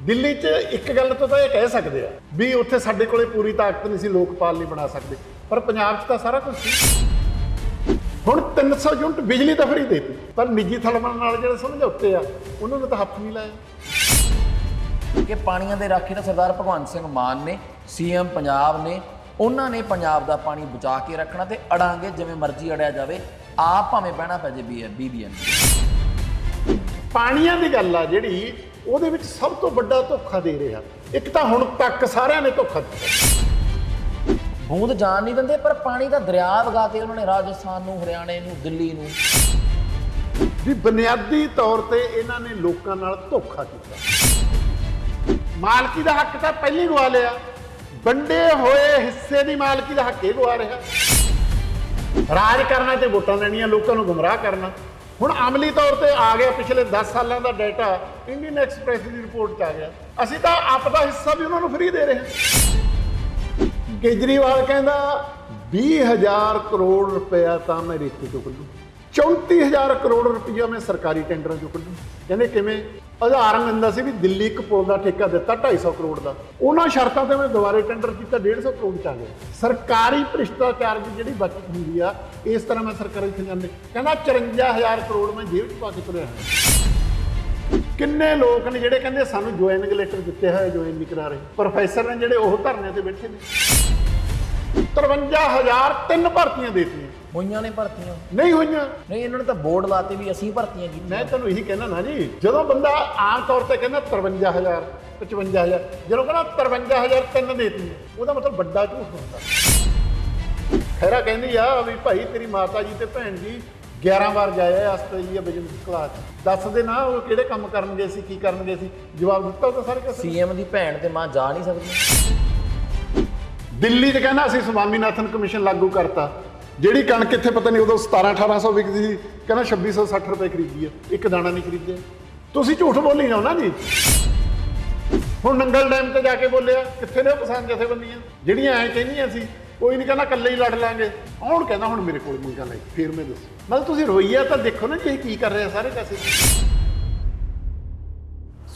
ਦਿੱਲੀ 'ਚ ਇੱਕ ਗੱਲ ਤੋਂ ਤਾਂ ਇਹ ਕਹਿ ਸਕਦੇ ਆ ਵੀ ਉੱਥੇ ਸਾਡੇ ਕੋਲੇ ਪੂਰੀ ਤਾਕਤ ਨਹੀਂ ਸੀ ਲੋਕਪਾਲ ਨਹੀਂ ਬਣਾ ਸਕਦੇ। ਪਰ ਪੰਜਾਬ 'ਚ ਤਾਂ ਸਾਰਾ ਕੁਝ ਸੀ। ਹੁਣ 300 ਯੂਨਿਟ ਬਿਜਲੀ ਤਾਂ ਫਰੀ ਦੇਤੀ ਪਰ ਨਿੱਜੀ ਥਲਮਣ ਨਾਲ ਜਿਹੜੇ ਸਮਝੌਤੇ ਆ ਉਹਨਾਂ ਨੂੰ ਤਾਂ ਹੱਥ ਨਹੀਂ ਲਾਇਆ ਕਿ ਪਾਣੀਆਂ ਦੇ ਰਾਖੇ ਤਾਂ ਸਰਦਾਰ ਭਗਵੰਤ ਸਿੰਘ ਮਾਨ ਨੇ ਸੀਐਮ ਪੰਜਾਬ ਨੇ ਉਹਨਾਂ ਨੇ ਪੰਜਾਬ ਦਾ ਪਾਣੀ ਬਚਾ ਕੇ ਰੱਖਣਾ ਤੇ ਅੜਾਂਗੇ ਜਿਵੇਂ ਮਰਜ਼ੀ ਅੜਿਆ ਜਾਵੇ ਆਪ ਭਾਵੇਂ ਬਹਿਣਾ ਪੈ ਜੇ ਬੀਬੀਐਮ ਪਾਣੀਆਂ ਦੀ ਗੱਲ ਆ ਜਿਹੜੀ ਉਹਦੇ ਵਿੱਚ ਸਭ ਤੋਂ ਵੱਡਾ ਧੋਖਾ ਦੇ ਰਿਹਾ। ਇੱਕ ਤਾਂ ਹੁਣ ਤੱਕ ਸਾਰਿਆਂ ਨੇ ਧੋਖਾ ਦਿੱਤਾ। ਬੂੰਦ ਜਾਣ ਨਹੀਂ ਦਿੰਦੇ ਪਰ ਪਾਣੀ ਦਾ ਦਰਿਆ ਵਗਾਤੇ ਉਹਨਾਂ ਨੇ ਰਾਜਸਥਾਨ ਨੂੰ ਹਰਿਆਣੇ ਨੂੰ ਦਿੱਲੀ ਨੂੰ। ਵੀ ਬੁਨਿਆਦੀ ਤੌਰ ਤੇ ਇਹਨਾਂ ਨੇ ਲੋਕਾਂ ਨਾਲ ਧੋਖਾ ਕੀਤਾ। ਮਾਲਕੀ ਦਾ ਹੱਕ ਤਾਂ ਪਹਿਲੀ ਗਵਾ ਲਿਆ। ਵੰਡੇ ਹੋਏ ਹਿੱਸੇ ਦੀ ਮਾਲਕੀ ਦਾ ਹੱਕ ਇਹ ਗਵਾ ਰਿਹਾ। ਰਾਜ ਕਰਨਾ ਤੇ ਵੋਟਾਂ ਲੈਣੀਆਂ ਲੋਕਾਂ ਨੂੰ ਗੁੰਮਰਾਹ ਕਰਨਾ। ਹੁਣ ਅਮਲੀ ਤੌਰ ਤੇ ਆ ਗਿਆ, ਪਿਛਲੇ 10 ਸਾਲਾਂ ਦਾ ਡਾਟਾ ਇੰਡੀਅਨ ਐਕਸਪ੍ਰੈਸ ਦੀ ਰਿਪੋਰਟ 'ਚ ਆ ਗਿਆ। ਅਸੀਂ ਤਾਂ ਆਪਦਾ ਹਿੱਸਾ ਵੀ ਉਹਨਾਂ ਨੂੰ ਫ੍ਰੀ ਦੇ ਰਹੇ ਹਾਂ। ਕੇਜਰੀਵਾਲ ਕਹਿੰਦਾ 20000 ਕਰੋੜ ਰੁਪਇਆ ਤਾਂ ਮੈਂ ਰੇਤੇ ਤੋਂ ਕੱਢੂ 34000 ਕਰੋੜ ਰੁਪਇਆ ਮੈਂ ਸਰਕਾਰੀ ਟੈਂਡਰਾਂ ਚੋਂ ਕੱਢੂ। ਕਹਿੰਦੇ ਕਿਵੇਂ? ਉਦਾਹਰਨ ਦਿੰਦਾ ਸੀ ਵੀ ਦਿੱਲੀ ਇੱਕ ਪੁਲ ਦਾ ਠੇਕਾ ਦਿੱਤਾ 250 ਕਰੋੜ ਦਾ। ਉਹਨਾਂ ਸ਼ਰਤਾਂ ਤੇ ਮੈਂ ਦੁਬਾਰੇ ਟੈਂਡਰ ਕੀਤਾ 150 ਕਰੋੜ ਚ ਆ ਗਿਆ। ਸਰਕਾਰੀ ਭ੍ਰਿਸ਼ਟਾਚਾਰ ਦੀ ਜਿਹੜੀ ਬਚਤ ਹੁੰਦੀ ਆ, ਇਸ ਤਰ੍ਹਾਂ ਮੈਂ ਸਰਕਾਰੀ ਖਜ਼ਾਨੇ ਕਹਿੰਦਾ 54000 ਕਰੋੜ ਮੈਂ ਜੇਬ 'ਚ ਪਾ ਕੇ ਤੁਰਿਆ ਹਾਂ ਕਿੰਨੇ ਲੋਕ ਨੇ ਜਿਹੜੇ ਕਹਿੰਦੇ ਸਾਨੂੰ ਜੁਆਇਨਿੰਗ ਲੈਟਰ ਦਿੱਤੇ ਹੋਏ ਜੁਆਇਨ ਨਹੀਂ ਕਰਾ ਰਹੇ। ਪ੍ਰੋਫੈਸਰ ਨੇ ਜਿਹੜੇ ਉਹ ਧਰਨੇ ਤੇ ਬੈਠੇ ਨੇ। 53000 ਤਿੰਨ ਭਰਤੀਆਂ ਦੇਤੀਆਂ। ਹੋਈਆਂ ਨੇ ਭਰਤੀਆਂ। ਨਹੀਂ ਹੋਈਆਂ। ਨਹੀਂ ਇਹਨਾਂ ਨੇ ਤਾਂ ਬੋਰਡ ਲਾਤੇ ਵੀ ਅਸੀਂ ਭਰਤੀਆਂ ਕੀਤੀਆਂ ਮੈਂ ਤੁਹਾਨੂੰ ਇਹੀ ਕਹਿਣਾ ਨਾ ਜੀ ਜਦੋਂ ਬੰਦਾ ਆਮ ਤੌਰ ਤੇ ਕਹਿੰਦਾ 53000 55000 ਜਦੋਂ ਕਹਿੰਦਾ 53000 ਤਿੰਨ ਦੇਤੀਆਂ ਉਹਦਾ ਮਤਲਬ ਵੱਡਾ ਝੂਠ ਹੁੰਦਾ। ਖੈਰਾ ਕਹਿੰਦੀ ਆ ਵੀ ਭਾਈ ਤੇਰੀ ਮਾਤਾ ਜੀ ਤੇ ਭੈਣ ਜੀ 11 ਵਾਰ ਜਾਏ ਆ ਆਸਟ੍ਰੇਲੀਆ ਬਿਜ਼ਨਸ ਕਲਾਸ ਦੱਸ ਦੇ ਨਾ ਉਹ ਕਿਹੜੇ ਕੰਮ ਕਰਨਗੇ ਸੀ ਕੀ ਕਰਨਗੇ ਸੀ। ਜਵਾਬ ਦਿੱਤਾ ਤਾਂ ਸਾਰੇ ਕਿਸੇ। ਸੀਐਮ ਦੀ ਭੈਣ ਤੇ ਮਾਂ ਜਾ ਨਹੀਂ ਸਕਦੀ। ਦਿੱਲੀ 'ਚ ਕਹਿੰਦਾ ਅਸੀਂ ਸਵਾਮੀਨਾਥਨ ਕਮਿਸ਼ਨ ਲਾਗੂ ਕਰਤਾ। ਜਿਹੜੀ ਕਣਕ ਇੱਥੇ ਪਤਾ ਨਹੀਂ ਉਦੋਂ 17 1800 ਵਿਕਦੀ ਸੀ, ਕਹਿੰਦਾ 2660 ਰੁਪਏ ਖਰੀਦੀ ਆ ਇੱਕ ਦਾਣਾ ਨਹੀਂ ਖਰੀਦਿਆ। ਤੁਸੀਂ ਝੂਠ ਬੋਲੀ ਜਾਓ ਨਾ ਜੀ ਹੁਣ ਨੰਗਲ ਡੈਮ ਤੇ ਜਾ ਕੇ ਬੋਲਿਆ, ਕਿੱਥੇ ਨੇ ਉਹ ਕਿਸਾਨ ਜਥੇਬੰਦੀਆਂ? ਜਿਹੜੀਆਂ ਐ ਕਹਿੰਦੀਆਂ ਸੀ, ਕੋਈ ਨਹੀਂ ਕਹਿੰਦਾ ਇਕੱਲੇ ਹੀ ਲੜ ਲਾਂਗੇ। ਆਉਣ ਕਹਿੰਦਾ ਹੁਣ ਮੇਰੇ ਕੋਲ ਮੰਗਾ ਲੈ, ਫਿਰ ਮੈਂ ਦੱਸੂ। ਮਤਲਬ ਤੁਸੀਂ ਰੋਈਆ ਤਾਂ ਦੇਖੋ ਨਾ ਜੀ ਕੀ ਕਰ ਰਿਹਾ ਸਾਰੇ ਪਾਸੇ।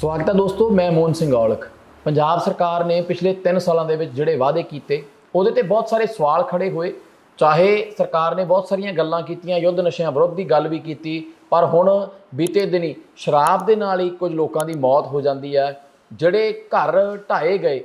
ਸਵਾਗਤ ਹੈ ਦੋਸਤੋ, ਮੈਂ ਮੋਹਨ ਸਿੰਘ ਔਲਖ। ਪੰਜਾਬ ਸਰਕਾਰ ਨੇ ਪਿਛਲੇ 3 ਸਾਲਾਂ ਦੇ ਵਿੱਚ ਜਿਹੜੇ ਵਾਅਦੇ ਕੀਤੇ, ਉਹਦੇ ਤੇ ਬਹੁਤ ਸਾਰੇ ਸਵਾਲ ਖੜੇ ਹੋਏ। ਚਾਹੇ ਸਰਕਾਰ ਨੇ ਬਹੁਤ ਸਾਰੀਆਂ ਗੱਲਾਂ ਕੀਤੀਆਂ, ਯੁੱਧ ਨਸ਼ਿਆਂ ਵਿਰੁੱਧ ਦੀ ਗੱਲ ਵੀ ਕੀਤੀ, ਪਰ ਹੁਣ ਬੀਤੇ ਦਿਨੀ ਸ਼ਰਾਬ ਦੇ ਨਾਲ ਹੀ ਕੁਝ ਲੋਕਾਂ ਦੀ ਮੌਤ ਹੋ ਜਾਂਦੀ ਹੈ। ਜਿਹੜੇ ਘਰ ਢਾਏ ਗਏ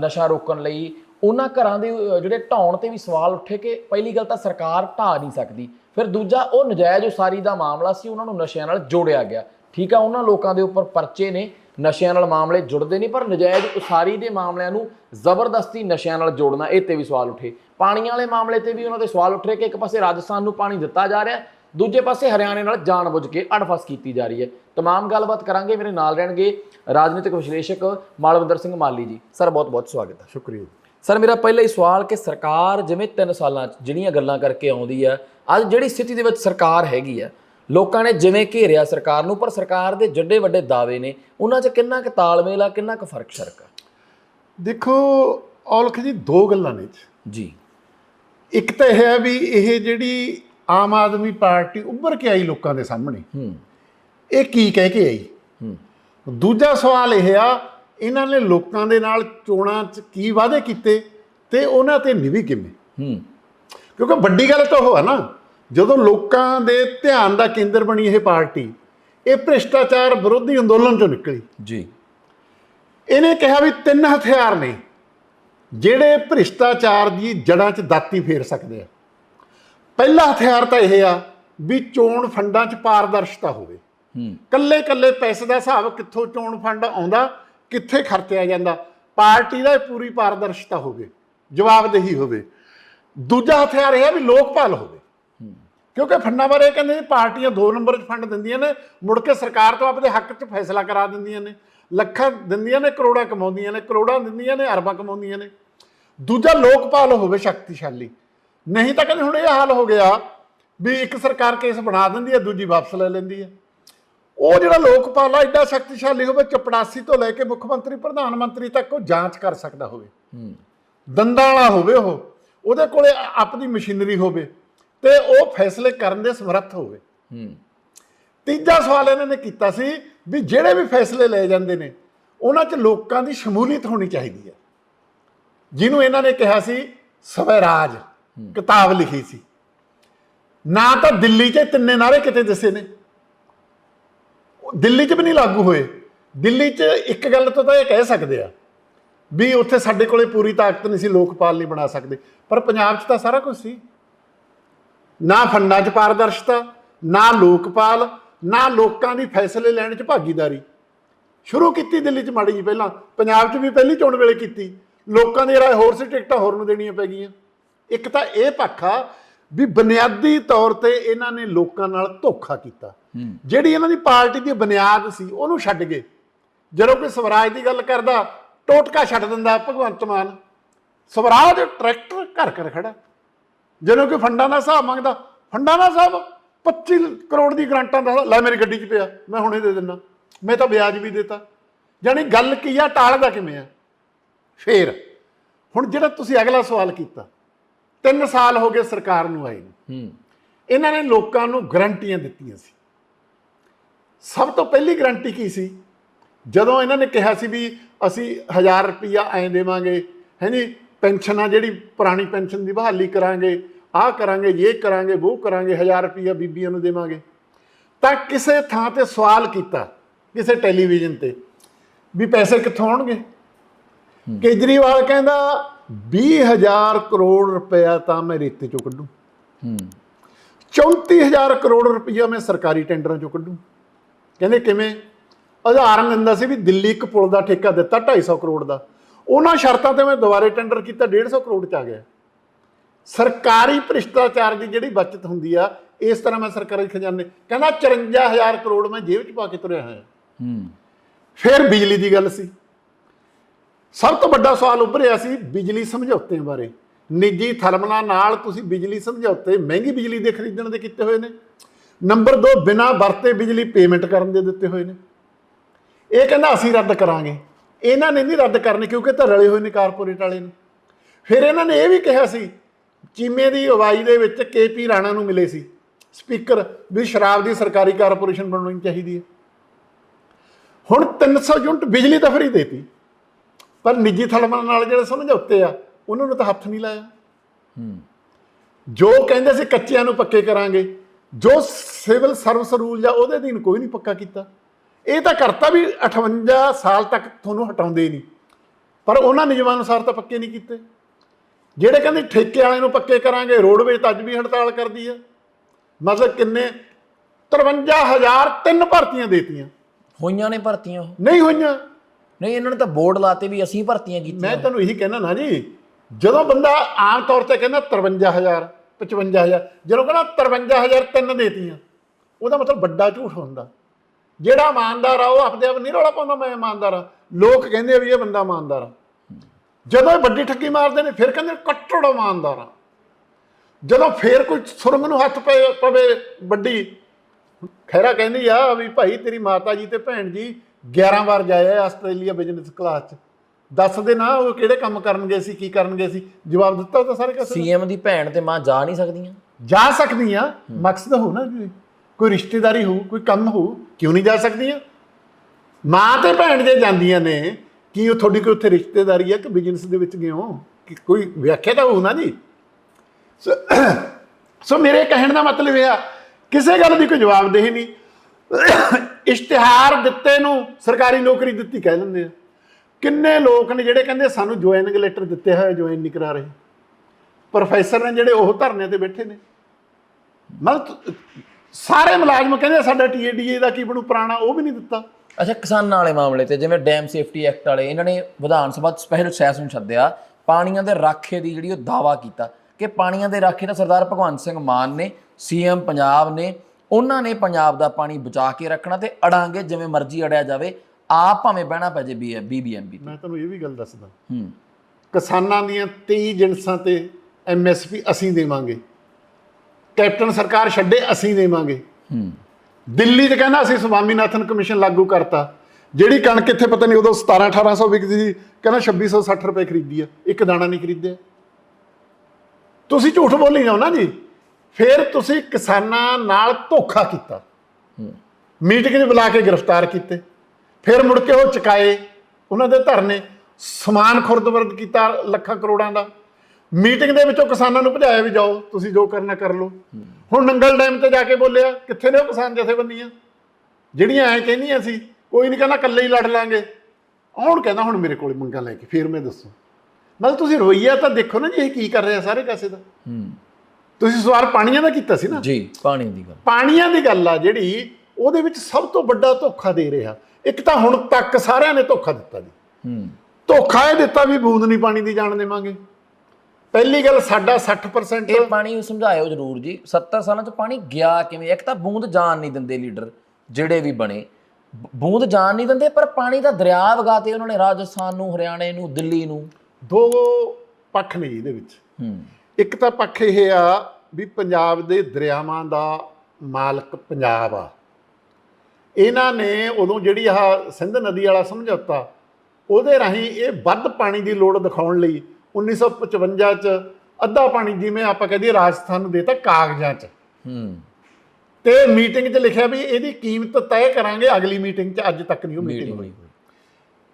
ਨਸ਼ਾ ਰੋਕਣ ਲਈ, ਉਹਨਾਂ ਘਰਾਂ ਦੇ ਜਿਹੜੇ ਢਾਉਣ ਤੇ ਵੀ ਸਵਾਲ ਉੱਠੇ ਕਿ ਪਹਿਲੀ ਗੱਲ ਤਾਂ ਸਰਕਾਰ ਢਾ ਨਹੀਂ ਸਕਦੀ। ਫਿਰ ਦੂਜਾ, ਉਹ ਨਜਾਇਜ਼ ਉਸਾਰੀ ਦਾ ਮਾਮਲਾ ਸੀ, ਉਹਨਾਂ ਨੂੰ ਨਸ਼ਿਆਂ ਨਾਲ ਜੋੜਿਆ ਗਿਆ। ਠੀਕ ਆ, ਉਹਨਾਂ ਲੋਕਾਂ ਦੇ ਉੱਪਰ ਪਰਚੇ ਨੇ ਨਸ਼ਿਆਂ ਨਾਲ ਮਾਮਲੇ ਜੁੜਦੇ ਨਹੀਂ ਪਰ ਨਜਾਇਜ਼ ਉਸਾਰੀ ਦੇ ਮਾਮਲਿਆਂ ਨੂੰ ਜ਼ਬਰਦਸਤੀ ਨਸ਼ਿਆਂ ਨਾਲ ਜੋੜਨਾ ਇਹ ਤੇ ਵੀ ਸਵਾਲ ਉੱਠੇ। ਪਾਣੀਆਂ ਵਾਲੇ ਮਾਮਲੇ ਤੇ ਵੀ ਉਹਨਾਂ ਦੇ ਸਵਾਲ ਉੱਠੇ ਕਿ ਇੱਕ ਪਾਸੇ ਰਾਜਸਥਾਨ ਨੂੰ ਪਾਣੀ ਦਿੱਤਾ ਜਾ ਰਿਹਾ ਦੂਜੇ ਪਾਸੇ ਹਰਿਆਣੇ ਨਾਲ ਜਾਣਬੁੱਝ ਕੇ ਅੜਫਸ ਕੀਤੀ ਜਾ ਰਹੀ ਹੈ। ਤਮਾਮ ਗੱਲਬਾਤ ਕਰਾਂਗੇ ਮੇਰੇ ਨਾਲ ਰਹਿਣਗੇ ਰਾਜਨੀਤਿਕ ਵਿਸ਼ਲੇਸ਼ਕ ਮਾਲਵਿੰਦਰ ਸਿੰਘ ਮਾਲੀ ਜੀ। ਸਰ ਬਹੁਤ ਬਹੁਤ ਸਵਾਗਤ ਹੈ। ਸ਼ੁਕਰੀਆ ਸਰ ਮੇਰਾ ਪਹਿਲਾ ਹੀ ਸਵਾਲ ਕਿ ਸਰਕਾਰ ਜਿਵੇਂ 3 ਸਾਲਾਂ 'ਚ ਜਿਹੜੀਆਂ ਗੱਲਾਂ ਕਰਕੇ ਆਉਂਦੀ ਆ ਅੱਜ ਜਿਹੜੀ ਸਥਿਤੀ ਦੇ ਵਿੱਚ ਸਰਕਾਰ ਹੈਗੀ ਆ ਲੋਕਾਂ ਨੇ ਜਿਵੇਂ ਘੇਰਿਆ ਸਰਕਾਰ ਨੂੰ ਪਰ ਸਰਕਾਰ ਦੇ ਜੱਡੇ ਵੱਡੇ ਦਾਅਵੇ ਨੇ। ਉਹਨਾਂ 'ਚ ਕਿੰਨਾ ਕੁ ਤਾਲਮੇਲ ਆ ਕਿੰਨਾ ਕੁ ਫ਼ਰਕ ਸ਼ਰਕ ਆ? ਦੇਖੋ ਔਲਖ ਜੀ ਦੋ ਗੱਲਾਂ ਨੇ। ਜੀ। ਇੱਕ ਤਾਂ ਇਹ ਹੈ ਵੀ ਇਹ ਜਿਹੜੀ ਆਮ ਆਦਮੀ ਪਾਰਟੀ ਉੱਭਰ ਕੇ ਆਈ ਲੋਕਾਂ ਦੇ ਸਾਹਮਣੇ ਹੂੰ। ਇਹ ਕੀ ਕਹਿ ਕੇ ਆਈ? ਹੂੰ। ਦੂਜਾ ਸਵਾਲ ਇਹ ਆ ਇਹਨਾਂ ਨੇ ਲੋਕਾਂ ਦੇ ਨਾਲ ਚੋਣਾਂ 'ਚ ਕੀ ਵਾਅਦੇ ਕੀਤੇ ਤੇ ਉਹਨਾਂ ਤੇ ਨਿਭੀ ਕਿਵੇਂ? ਹੂੰ। ਕਿਉਂਕਿ ਵੱਡੀ ਗੱਲ ਤਾਂ ਉਹ ਆ ਨਾ ਜਦੋਂ ਲੋਕਾਂ ਦੇ ਧਿਆਨ ਦਾ ਕੇਂਦਰ ਬਣੀ ਇਹ ਪਾਰਟੀ ਇਹ ਭ੍ਰਿਸ਼ਟਾਚਾਰ ਵਿਰੋਧੀ ਅੰਦੋਲਨ ਚੋਂ ਨਿਕਲੀ। ਜੀ। ਇਹਨੇ ਕਿਹਾ ਵੀ ਤਿੰਨ ਹਥਿਆਰ ਨੇ ਜਿਹੜੇ ਭ੍ਰਿਸ਼ਟਾਚਾਰ ਦੀ ਜੜ੍ਹਾਂ 'ਚ ਦਾਤੀ ਫੇਰ ਸਕਦੇ ਆ। ਪਹਿਲਾ ਹਥਿਆਰ ਤਾਂ ਇਹ ਆ ਵੀ ਚੋਣ ਫੰਡਾਂ 'ਚ ਪਾਰਦਰਸ਼ਤਾ ਹੋਵੇ। ਹੂੰ। ਕੱਲੇ ਕੱਲੇ ਪੈਸੇ ਦਾ ਹਿਸਾਬ ਕਿੱਥੋਂ ਚੋਣ ਫੰਡ ਆਉਂਦਾ ਕਿੱਥੇ ਖਰਚਿਆ ਜਾਂਦਾ। ਪਾਰਟੀ ਦਾ ਪੂਰੀ ਪਾਰਦਰਸ਼ਤਾ ਹੋਵੇ ਜਵਾਬਦੇਹੀ ਹੋਵੇ। ਦੂਜਾ ਹਥਿਆਰ ਇਹ ਆ ਵੀ ਲੋਕਪਾਲ ਹੋਵੇ। ਕਿਉਂਕਿ ਫੰਡਾਂ ਬਾਰੇ ਇਹ ਕਹਿੰਦੇ ਨੇ ਪਾਰਟੀਆਂ ਦੋ ਨੰਬਰ 'ਚ ਫੰਡ ਦਿੰਦੀਆਂ ਨੇ ਮੁੜ ਕੇ ਸਰਕਾਰ ਤੋਂ ਆਪਣੇ ਹੱਕ 'ਚ ਫੈਸਲਾ ਕਰਾ ਦਿੰਦੀਆਂ ਨੇ। ਲੱਖਾਂ ਦਿੰਦੀਆਂ ਨੇ ਕਰੋੜਾਂ ਕਮਾਉਂਦੀਆਂ ਨੇ ਕਰੋੜਾਂ ਦਿੰਦੀਆਂ ਨੇ ਅਰਬਾਂ ਕਮਾਉਂਦੀਆਂ ਨੇ। ਦੂਜਾ ਲੋਕਪਾਲ ਹੋਵੇ ਸ਼ਕਤੀਸ਼ਾਲੀ। ਨਹੀਂ ਤਾਂ ਕਹਿੰਦੇ ਹੁਣ ਇਹ ਹਾਲ ਹੋ ਗਿਆ ਵੀ ਇੱਕ ਸਰਕਾਰ ਕੇਸ ਬਣਾ ਦਿੰਦੀ ਹੈ ਦੂਜੀ ਵਾਪਸ ਲੈ ਲੈਂਦੀ ਹੈ। ਉਹ ਜਿਹੜਾ ਲੋਕਪਾਲ ਆ ਐਡਾ ਸ਼ਕਤੀਸ਼ਾਲੀ ਹੋਵੇ ਚਪੜਾਸੀ ਤੋਂ ਲੈ ਕੇ ਮੁੱਖ ਮੰਤਰੀ ਪ੍ਰਧਾਨ ਮੰਤਰੀ ਤੱਕ ਉਹ ਜਾਂਚ ਕਰ ਸਕਦਾ ਹੋਵੇ। ਹੂੰ। ਦੰਦਾਂ ਵਾਲਾ ਹੋਵੇ ਉਹ। ਉਹਦੇ ਕੋਲੇ ਆਪਣੀ ਮਸ਼ੀਨਰੀ ਹੋਵੇ। ਤੇ ਉਹ ਫੈਸਲੇ ਕਰਨ ਦੇ ਸਮਰੱਥ ਹੋਵੇ। ਹੂੰ। ਤੀਜਾ ਸਵਾਲ ਇਹਨਾਂ ਨੇ ਕੀਤਾ ਸੀ ਵੀ ਜਿਹੜੇ ਵੀ ਫੈਸਲੇ ਲਏ ਜਾਂਦੇ ਨੇ ਉਹਨਾਂ 'ਚ ਲੋਕਾਂ ਦੀ ਸ਼ਮੂਲੀਅਤ ਹੋਣੀ ਚਾਹੀਦੀ ਹੈ। ਜਿਹਨੂੰ ਇਹਨਾਂ ਨੇ ਕਿਹਾ ਸੀ ਸਵੈਰਾਜ ਕਿਤਾਬ ਲਿਖੀ ਸੀ। ਨਾ ਤਾਂ ਦਿੱਲੀ 'ਚ ਤਿੰਨੇ ਨਾਰੇ ਕਿਤੇ ਦੱਸੇ ਨੇ। ਦਿੱਲੀ 'ਚ ਵੀ ਨਹੀਂ ਲਾਗੂ ਹੋਏ। ਦਿੱਲੀ 'ਚ ਇੱਕ ਗੱਲ ਤੋਂ ਤਾਂ ਇਹ ਕਹਿ ਸਕਦੇ ਆ ਵੀ ਉੱਥੇ ਸਾਡੇ ਕੋਲੇ ਪੂਰੀ ਤਾਕਤ ਨਹੀਂ ਸੀ ਲੋਕਪਾਲ ਨਹੀਂ ਬਣਾ ਸਕਦੇ। ਪਰ ਪੰਜਾਬ 'ਚ ਤਾਂ ਸਾਰਾ ਕੁਝ ਸੀ। ਨਾ ਫੰਡਾਂ 'ਚ ਪਾਰਦਰਸ਼ਤਾ ਨਾ ਲੋਕਪਾਲ ਨਾ ਲੋਕਾਂ ਦੀ ਫੈਸਲੇ ਲੈਣ 'ਚ ਭਾਗੀਦਾਰੀ। ਸ਼ੁਰੂ ਕੀਤੀ ਦਿੱਲੀ 'ਚ ਮਾੜੀ ਜੀ ਪਹਿਲਾਂ ਪੰਜਾਬ 'ਚ ਵੀ ਪਹਿਲੀ ਚੋਣ ਵੇਲੇ ਕੀਤੀ। ਲੋਕਾਂ ਦੀ ਰਾਏ ਹੋਰ ਸੀ ਟਿਕਟਾਂ ਹੋਰ ਨੂੰ ਦੇਣੀਆਂ ਪੈ ਗਈਆਂ। ਇੱਕ ਤਾਂ ਇਹ ਪੱਖਾ ਵੀ ਬੁਨਿਆਦੀ ਤੌਰ ਤੇ ਇਹਨਾਂ ਨੇ ਲੋਕਾਂ ਨਾਲ ਧੋਖਾ ਕੀਤਾ। ਜਿਹੜੀ ਇਹਨਾਂ ਦੀ ਪਾਰਟੀ ਦੀ ਬੁਨਿਆਦ ਸੀ ਉਹਨੂੰ ਛੱਡ ਗਏ। ਜਦੋਂ ਕੋਈ ਸਵਰਾਜ ਦੀ ਗੱਲ ਕਰਦਾ ਟੋਟਕਾ ਛੱਡ ਦਿੰਦਾ ਭਗਵੰਤ ਮਾਨ। ਸਵਰਾਜ ਟਰੈਕਟਰ ਘਰ ਘਰ ਖੜਾ। ਜਦੋਂ ਕੋਈ ਫੰਡਾਂ ਦਾ ਹਿਸਾਬ ਮੰਗਦਾ ਫੰਡਾਂ ਦਾ ਹਿਸਾਬ 25 ਕਰੋੜ ਦੀ ਗ੍ਰਾਂਟਾਂ ਦਾ ਲੈ ਮੇਰੀ ਗੱਡੀ 'ਚ ਪਿਆ ਮੈਂ ਹੁਣੇ ਦੇ ਦਿੰਦਾ। ਮੈਂ ਤਾਂ ਵਿਆਜ ਵੀ ਦੇਤਾ। ਜਾਣੀ ਗੱਲ ਕੀ ਆ ਟਾਲਦਾ ਕਿਵੇਂ ਆ? ਫੇਰ ਹੁਣ ਜਿਹੜਾ ਤੁਸੀਂ ਅਗਲਾ ਸਵਾਲ ਕੀਤਾ 3 ਸਾਲ ਹੋ ਗਏ ਸਰਕਾਰ ਨੂੰ ਆਈ ਨੂੰ। ਹੂੰ। ਇਹਨਾਂ ਨੇ ਲੋਕਾਂ ਨੂੰ ਗਰੰਟੀਆਂ ਦਿੱਤੀਆਂ ਸੀ। ਸਭ ਤੋਂ ਪਹਿਲੀ ਗਰੰਟੀ ਕੀ ਸੀ? ਜਦੋਂ ਇਹਨਾਂ ਨੇ ਕਿਹਾ ਸੀ ਵੀ ਅਸੀਂ 1000 ਰੁਪਇਆ ਐਂ ਦੇਵਾਂਗੇ ਹੈਂਜੀ ਪੈਨਸ਼ਨ ਆ ਜਿਹੜੀ ਪੁਰਾਣੀ ਪੈਨਸ਼ਨ ਦੀ ਬਹਾਲੀ ਕਰਾਂਗੇ ਆਹ ਕਰਾਂਗੇ ਇਹ ਕਰਾਂਗੇ ਉਹ ਕਰਾਂਗੇ 1000 ਰੁਪਇਆ ਬੀਬੀਆਂ ਨੂੰ ਦੇਵਾਂਗੇ। ਤਾਂ ਕਿਸੇ ਥਾਂ ਤੇ ਸਵਾਲ ਕੀਤਾ ਕਿਸੇ ਟੈਲੀਵਿਜ਼ਨ ਤੇ ਵੀ ਪੈਸੇ ਕਿੱਥੋਂ ਆਉਣਗੇ? ਕੇਜਰੀਵਾਲ ਕਹਿੰਦਾ 20000 ਕਰੋੜ ਰੁਪਇਆ ਤਾਂ ਮੈਂ ਰੇਤੇ ਚੋਂ ਕੱਢੂ। ਹੂੰ। 34000 ਕਰੋੜ ਰੁਪਈਆ ਮੈਂ ਸਰਕਾਰੀ ਟੈਂਡਰਾਂ ਚੋਂ ਕੱਢੂ। ਕਹਿੰਦੇ ਕਿਵੇਂ? ਉਦਾਹਰਨ ਦਿੰਦਾ ਸੀ ਵੀ ਦਿੱਲੀ ਇੱਕ ਪੁਲ ਦਾ ਠੇਕਾ ਦਿੱਤਾ 250 ਕਰੋੜ ਦਾ। ਉਹਨਾਂ ਸ਼ਰਤਾਂ ਤੇ ਮੈਂ ਦੁਬਾਰੇ ਟੈਂਡਰ ਕੀਤਾ 150 ਕਰੋੜ ਚ ਆ ਗਿਆ। ਸਰਕਾਰੀ ਭ੍ਰਿਸ਼ਟਾਚਾਰ ਦੀ ਜਿਹੜੀ ਬਚਤ ਹੁੰਦੀ ਆ ਇਸ ਤਰ੍ਹਾਂ ਮੈਂ ਸਰਕਾਰੀ ਖਜ਼ਾਨੇ ਕਹਿੰਦਾ 54000 ਕਰੋੜ ਮੈਂ ਜੇਬ 'ਚ ਪਾ ਕੇ ਤੁਰਿਆ ਹੋਇਆ। ਹੂੰ। ਫਿਰ ਬਿਜਲੀ ਦੀ ਗੱਲ ਸੀ। ਸਭ ਤੋਂ ਵੱਡਾ ਸਵਾਲ ਉੱਭਰਿਆ ਸੀ ਬਿਜਲੀ ਸਮਝੌਤਿਆਂ ਬਾਰੇ। ਨਿੱਜੀ ਥਰਮਲਾਂ ਨਾਲ ਤੁਸੀਂ ਬਿਜਲੀ ਸਮਝੌਤੇ ਮਹਿੰਗੀ ਬਿਜਲੀ ਦੇ ਖਰੀਦਣ ਦੇ ਕੀਤੇ ਹੋਏ ਨੇ। ਨੰਬਰ 2 ਬਿਨਾ ਵਰਤੇ ਬਿਜਲੀ ਪੇਮੈਂਟ ਕਰਨ ਦੇ ਦਿੱਤੇ ਹੋਏ ਨੇ। ਇਹ ਕਹਿੰਦਾ ਅਸੀਂ ਰੱਦ ਕਰਾਂਗੇ। ਇਹਨਾਂ ਨੇ ਨਹੀਂ ਰੱਦ ਕਰਨੇ ਕਿਉਂਕਿ ਤਾਂ ਰਲੇ ਹੋਏ ਨੇ ਕਾਰਪੋਰੇਟ ਵਾਲੇ ਨੇ। ਫਿਰ ਇਹਨਾਂ ਨੇ ਇਹ ਵੀ ਕਿਹਾ ਸੀ ਚੀਮੇ ਦੀ ਅਗਵਾਈ ਦੇ ਵਿੱਚ ਕੇਪੀ ਰਾਣਾ ਨੂੰ ਮਿਲੇ ਸੀ। ਸਪੀਕਰ ਵੀ ਸ਼ਰਾਬ ਦੀ ਸਰਕਾਰੀ ਕਾਰਪੋਰੇਸ਼ਨ ਬਣਾਉਣੀ ਚਾਹੀਦੀ ਹੈ। ਹੁਣ 300 ਯੂਨਿਟ ਬਿਜਲੀ ਤਾਂ ਫਰੀ ਦੇਤੀ ਪਰ ਨਿੱਜੀ ਥਲਮਾਂ ਨਾਲ ਜਿਹੜੇ ਸਮਝੌਤੇ ਆ ਉਹਨਾਂ ਨੂੰ ਤਾਂ ਹੱਥ ਨਹੀਂ ਲਾਇਆ। ਹੂੰ। ਜੋ ਕਹਿੰਦੇ ਸੀ ਕੱਚਿਆਂ ਨੂੰ ਪੱਕੇ ਕਰਾਂਗੇ ਜੋ ਸਿਵਲ ਸਰਵਿਸ ਰੂਲ ਜਾਂ ਉਹਦੇ ਅਧੀਨ ਕੋਈ ਨਹੀਂ ਪੱਕਾ ਕੀਤਾ। ਇਹ ਤਾਂ ਕਰਤਾ ਵੀ 58 ਸਾਲ ਤੱਕ ਤੁਹਾਨੂੰ ਹਟਾਉਂਦੇ ਹੀ ਨਹੀਂ। ਪਰ ਉਹਨਾਂ ਨਿਯਮਾਂ ਅਨੁਸਾਰ ਤਾਂ ਪੱਕੇ ਨਹੀਂ ਕੀਤੇ। ਜਿਹੜੇ ਕਹਿੰਦੇ ਠੇਕੇ ਵਾਲੇ ਨੂੰ ਪੱਕੇ ਕਰਾਂਗੇ ਰੋਡਵੇਜ ਤਾਂ ਅੱਜ ਵੀ ਹੜਤਾਲ ਕਰਦੀ ਆ। ਮਤਲਬ ਕਿੰਨੇ? 53000 ਤਿੰਨ ਭਰਤੀਆਂ ਦੇਤੀਆਂ। ਹੋਈਆਂ ਨੇ ਭਰਤੀਆਂ ਉਹ? ਨਹੀਂ ਹੋਈਆਂ। ਨਹੀਂ ਇਹਨਾਂ ਨੇ ਤਾਂ ਬੋਰਡ ਲਾਤੇ ਵੀ ਅਸੀਂ ਭਰਤੀਆਂ ਕੀਤੀਆਂ। ਮੈਂ ਤੁਹਾਨੂੰ ਇਹੀ ਕਹਿਣਾ ਨਾ ਜੀ ਜਦੋਂ ਬੰਦਾ ਆਮ ਤੌਰ ਤੇ ਕਹਿੰਦਾ 53000 55000 ਜਦੋਂ ਕਹਿੰਦਾ 53000 ਤਿੰਨ ਦੇਤੀਆਂ ਉਹਦਾ ਮਤਲਬ ਵੱਡਾ ਝੂਠ ਹੁੰਦਾ। ਜਿਹੜਾ ਇਮਾਨਦਾਰ ਆ ਉਹ ਆਪਦੇ ਆਪ ਨਹੀਂ ਰੌਲਾ ਪਾਉਂਦਾ ਮੈਂ ਇਮਾਨਦਾਰ ਆ। ਲੋਕ ਕਹਿੰਦੇ ਆ ਵੀ ਇਹ ਬੰਦਾ ਇਮਾਨਦਾਰ ਆ। ਜਦੋਂ ਇਹ ਵੱਡੀ ਠੱਗੀ ਮਾਰਦੇ ਨੇ ਫਿਰ ਕਹਿੰਦੇ ਕੱਟੜ ਇਮਾਨਦਾਰ ਆ। ਜਦੋਂ ਫੇਰ ਕੋਈ ਸੁਰੰਗ ਨੂੰ ਹੱਥ ਪਏ ਪਵੇ ਵੱਡੀ ਖੈਰਾ ਕਹਿੰਦੀ ਆ ਵੀ ਭਾਈ ਤੇਰੀ ਮਾਤਾ ਜੀ ਤੇ ਭੈਣ ਜੀ 11 ਵਾਰ ਜਾਏ ਆ ਆਸਟ੍ਰੇਲੀਆ ਬਿਜ਼ਨਸ ਕਲਾਸ ਚ। ਦੱਸ ਦੇ ਨਾ ਉਹ ਕਿਹੜੇ ਕੰਮ ਕਰਨਗੇ ਸੀ ਕੀ ਕਰਨਗੇ ਸੀ? ਜਵਾਬ ਦਿੱਤਾ ਤਾਂ ਸਾਰੇ ਕਿਸੇ ਸੀਐਮ ਦੀ ਭੈਣ ਤੇ ਮਾਂ ਜਾ ਨਹੀਂ ਸਕਦੀਆਂ। ਜਾ ਸਕਦੀਆਂ ਮਕਸਦ ਹੋ ਨਾ ਕੋਈ ਰਿਸ਼ਤੇਦਾਰੀ ਹੋ ਕੋਈ ਕੰਮ ਹੋ ਕਿਉਂ ਨਹੀਂ ਜਾ ਸਕਦੀਆਂ? ਮਾਂ ਤੇ ਭੈਣ ਜੇ ਜਾਂਦੀਆਂ ਨੇ, ਕੀ ਉਹ ਤੁਹਾਡੀ ਕੋਈ ਉੱਥੇ ਰਿਸ਼ਤੇਦਾਰੀ ਹੈ ਕਿ ਬਿਜ਼ਨਸ ਦੇ ਵਿੱਚ ਗਏ ਹੋ ਕਿ ਕੋਈ ਵਿਆਖਿਆ ਤਾਂ ਹੋਣਾ ਜੀ? ਸੋ- ਸੋ ਮੇਰੇ ਕਹਿਣ ਦਾ ਮਤਲਬ ਇਹ ਆ, ਕਿਸੇ ਗੱਲ ਦੀ ਕੋਈ ਜਵਾਬਦੇਹੀ ਨਹੀਂ। ਇਸ਼ਤਿਹਾਰ ਦਿੱਤੇ ਨੂੰ ਸਰਕਾਰੀ ਨੌਕਰੀ ਦਿੱਤੀ ਕਹਿ ਲੈਂਦੇ ਆ। ਕਿੰਨੇ ਲੋਕ ਨੇ ਜਿਹੜੇ ਕਹਿੰਦੇ ਸਾਨੂੰ ਜੁਆਇਨਿੰਗ ਲੈਟਰ ਦਿੱਤੇ ਹੋਏ ਜੁਆਇਨ ਨਹੀਂ ਕਰਾ ਰਹੇ। ਪ੍ਰੋਫੈਸਰ ਨੇ ਜਿਹੜੇ ਉਹ ਧਰਨੇ ਤੇ ਬੈਠੇ ਨੇ। ਮਤਲਬ ਸਾਰੇ ਮੁਲਾਜ਼ਮ ਕਹਿੰਦੇ ਸਾਡਾ ਟੀਏਡੀਏ ਦਾ ਕੀ ਬਣੂ ਪੁਰਾਣਾ ਉਹ ਵੀ ਨਹੀਂ ਦਿੱਤਾ। ਅੱਛਾ ਕਿਸਾਨਾਂ ਵਾਲੇ ਮਾਮਲੇ ਤੇ ਜਿਵੇਂ ਡੈਮ ਸੇਫਟੀ ਐਕਟ ਵਾਲੇ ਇਹਨਾਂ ਨੇ ਵਿਧਾਨ ਸਭਾ ਚ ਸਪੈਸ਼ਲ ਸੈਸ਼ਨ ਛੱਡਿਆ ਪਾਣੀਆਂ ਦੇ ਰਾਖੇ ਦੀ ਜਿਹੜੀ ਉਹ ਦਾਵਾ ਕੀਤਾ ਕਿ ਪਾਣੀਆਂ ਦੇ ਰਾਖੇ ਤਾਂ ਸਰਦਾਰ ਭਗਵੰਤ ਸਿੰਘ ਮਾਨ ਨੇ ਸੀਐਮ ਪੰਜਾਬ ਨੇ ਉਹਨਾਂ ਨੇ ਪੰਜਾਬ ਦਾ ਪਾਣੀ ਬਚਾ ਕੇ ਰੱਖਣਾ ਤੇ ਅੜਾਂਗੇ ਜਿਵੇਂ ਮਰਜ਼ੀ ਅੜਿਆ ਜਾਵੇ ਆਪ ਭਾਵੇਂ ਬਹਿਣਾ ਪੈ ਜੇ ਬੀਬੀਐਮਬੀ ਮੈਂ ਤੁਹਾਨੂੰ ਇਹ ਵੀ ਗੱਲ ਦੱਸਦਾ। ਹੂੰ। ਕਿਸਾਨਾਂ ਦੀਆਂ 23 ਜਿਣਸਾਂ ਤੇ ਐਮਐਸਪੀ ਅਸੀਂ ਦੇਵਾਂਗੇ। ਕੈਪਟਨ ਸਰਕਾਰ ਛੱਡੇ ਅਸੀਂ ਦੇਵਾਂਗੇ। ਹੂੰ। ਦਿੱਲੀ 'ਚ ਕਹਿੰਦਾ ਅਸੀਂ ਸਵਾਮੀਨਾਥਨ ਕਮਿਸ਼ਨ ਲਾਗੂ ਕਰਤਾ। ਜਿਹੜੀ ਕਣਕ ਇੱਥੇ ਪਤਾ ਨਹੀਂ ਉਦੋਂ 17 1800 ਵਿਕਦੀ ਸੀ ਕਹਿੰਦਾ 2660 ਰੁਪਏ ਖਰੀਦੀ ਆ ਇੱਕ ਦਾਣਾ ਨਹੀਂ ਖਰੀਦਿਆ। ਤੁਸੀਂ ਝੂਠ ਬੋਲੀ ਜਾਓ ਨਾ ਜੀ। ਫਿਰ ਤੁਸੀਂ ਕਿਸਾਨਾਂ ਨਾਲ ਧੋਖਾ ਕੀਤਾ। ਮੀਟਿੰਗ 'ਚ ਬੁਲਾ ਕੇ ਗ੍ਰਿਫਤਾਰ ਕੀਤੇ। ਫਿਰ ਮੁੜ ਕੇ ਉਹ ਚੁਕਾਏ। ਉਹਨਾਂ ਦੇ ਧਰਨੇ ਸਮਾਨ ਖੁਰਦ-ਵਰਦ ਕੀਤਾ ਲੱਖਾਂ ਕਰੋੜਾਂ ਦਾ। ਮੀਟਿੰਗ ਦੇ ਵਿੱਚੋਂ ਕਿਸਾਨਾਂ ਨੂੰ ਭਜਾਇਆ ਵੀ ਜਾਓ ਤੁਸੀਂ ਜੋ ਕਰਨਾ ਕਰ ਲਓ। ਹੁਣ ਨੰਗਲ ਡੈਮ ਤੇ ਜਾ ਕੇ ਬੋਲਿਆ ਕਿੱਥੇ ਨੇ ਉਹ ਕਿਸਾਨ ਜਥੇਬੰਦੀਆਂ? ਜਿਹੜੀਆਂ ਐ ਕਹਿੰਦੀਆਂ ਸੀ ਕੋਈ ਨਹੀਂ ਕਹਿੰਦਾ ਇਕੱਲੇ ਹੀ ਲੜ ਲਾਂਗੇ। ਆਉਣ ਕਹਿੰਦਾ ਹੁਣ ਮੇਰੇ ਕੋਲ ਮੰਗਾਂ ਲੈ ਕੇ? ਫਿਰ ਮੈਂ ਦੱਸੂ। ਮਤਲਬ ਤੁਸੀਂ ਰਵਈਆ ਤਾਂ ਦੇਖੋ ਨਾ ਜੀ ਇਹ ਕੀ ਕਰ ਰਿਹਾ ਸਾਰੇ ਕਾਸੇ ਦਾ। ਹੂੰ। ਤੁਸੀਂ ਸਵਾਲ ਪਾਣੀਆਂ ਦਾ ਕੀਤਾ ਸੀ ਨਾ? ਜੀ ਪਾਣੀ ਦੀ ਗੱਲ। ਪਾਣੀਆਂ ਦੀ ਗੱਲ ਆ ਜਿਹੜੀ ਉਹਦੇ ਵਿੱਚ ਸਭ ਤੋਂ ਵੱਡਾ ਧੋਖਾ ਦੇ ਰਿਹਾ। ਇੱਕ ਤਾਂ ਹੁਣ ਤੱਕ ਸਾਰਿਆਂ ਨੇ ਧੋਖਾ ਦਿੱਤਾ ਜੀ। ਹੂੰ। ਧੋਖਾ ਇਹ ਦਿੱਤਾ ਵੀ ਬੂੰਦ ਨਹੀਂ ਪਾਣੀ ਦੀ ਜਾਣ ਦੇਵਾਂਗੇ। ਪਹਿਲੀ ਗੱਲ ਸਾਡਾ 60% ਇਹ ਪਾਣੀ ਸਮਝਾਇਓ ਜਰੂਰ ਜੀ। 70 ਸਾਲਾਂ ਚ ਪਾਣੀ ਗਿਆ ਕਿਵੇਂ? ਇੱਕ ਤਾਂ ਬੂੰਦ ਜਾਣ ਨਹੀਂ ਦਿੰਦੇ ਲੀਡਰ ਜਿਹੜੇ ਵੀ ਬਣੇ। ਬੂੰਦ ਜਾਣ ਨਹੀਂ ਦਿੰਦੇ ਪਰ ਪਾਣੀ ਦਾ ਦਰਿਆ ਵਗਾਤੇ ਉਹਨਾਂ ਨੇ ਰਾਜਸਥਾਨ ਨੂੰ ਹਰਿਆਣੇ ਨੂੰ ਦਿੱਲੀ ਨੂੰ। ਦੋ ਪੱਖ ਨੇ ਇਹਦੇ ਵਿੱਚ। ਹੂੰ। ਇੱਕ ਤਾਂ ਪੱਖ ਇਹ ਆ ਵੀ ਪੰਜਾਬ ਦੇ ਦਰਿਆਵਾਂ ਦਾ ਮਾਲਕ ਪੰਜਾਬ ਆ। ਇਹਨਾਂ ਨੇ ਉਦੋਂ ਜਿਹੜੀ ਆਹ ਸਿੰਧ ਨਦੀ ਵਾਲਾ ਸਮਝੌਤਾ ਉਹਦੇ ਰਾਹੀਂ ਇਹ ਵੱਧ ਪਾਣੀ ਦੀ ਲੋੜ ਦਿਖਾਉਣ ਲਈ 1955 ਚ ਅੱਧਾ ਪਾਣੀ ਜਿਵੇਂ ਆਪਾਂ ਕਹਦੇ ਰਾਜਸਥਾਨ ਨੂੰ ਦੇਤਾ ਕਾਗਜ਼ਾਂ 'ਚ। ਹੂੰ। ਤੇ ਮੀਟਿੰਗ 'ਚ ਲਿਖਿਆ ਵੀ ਇਹਦੀ ਕੀਮਤ ਤੈਅ ਕਰਾਂਗੇ ਅਗਲੀ ਮੀਟਿੰਗ 'ਚ ਅੱਜ ਤੱਕ ਨਹੀਂ ਉਹ ਮੀਟਿੰਗ ਹੋਈ।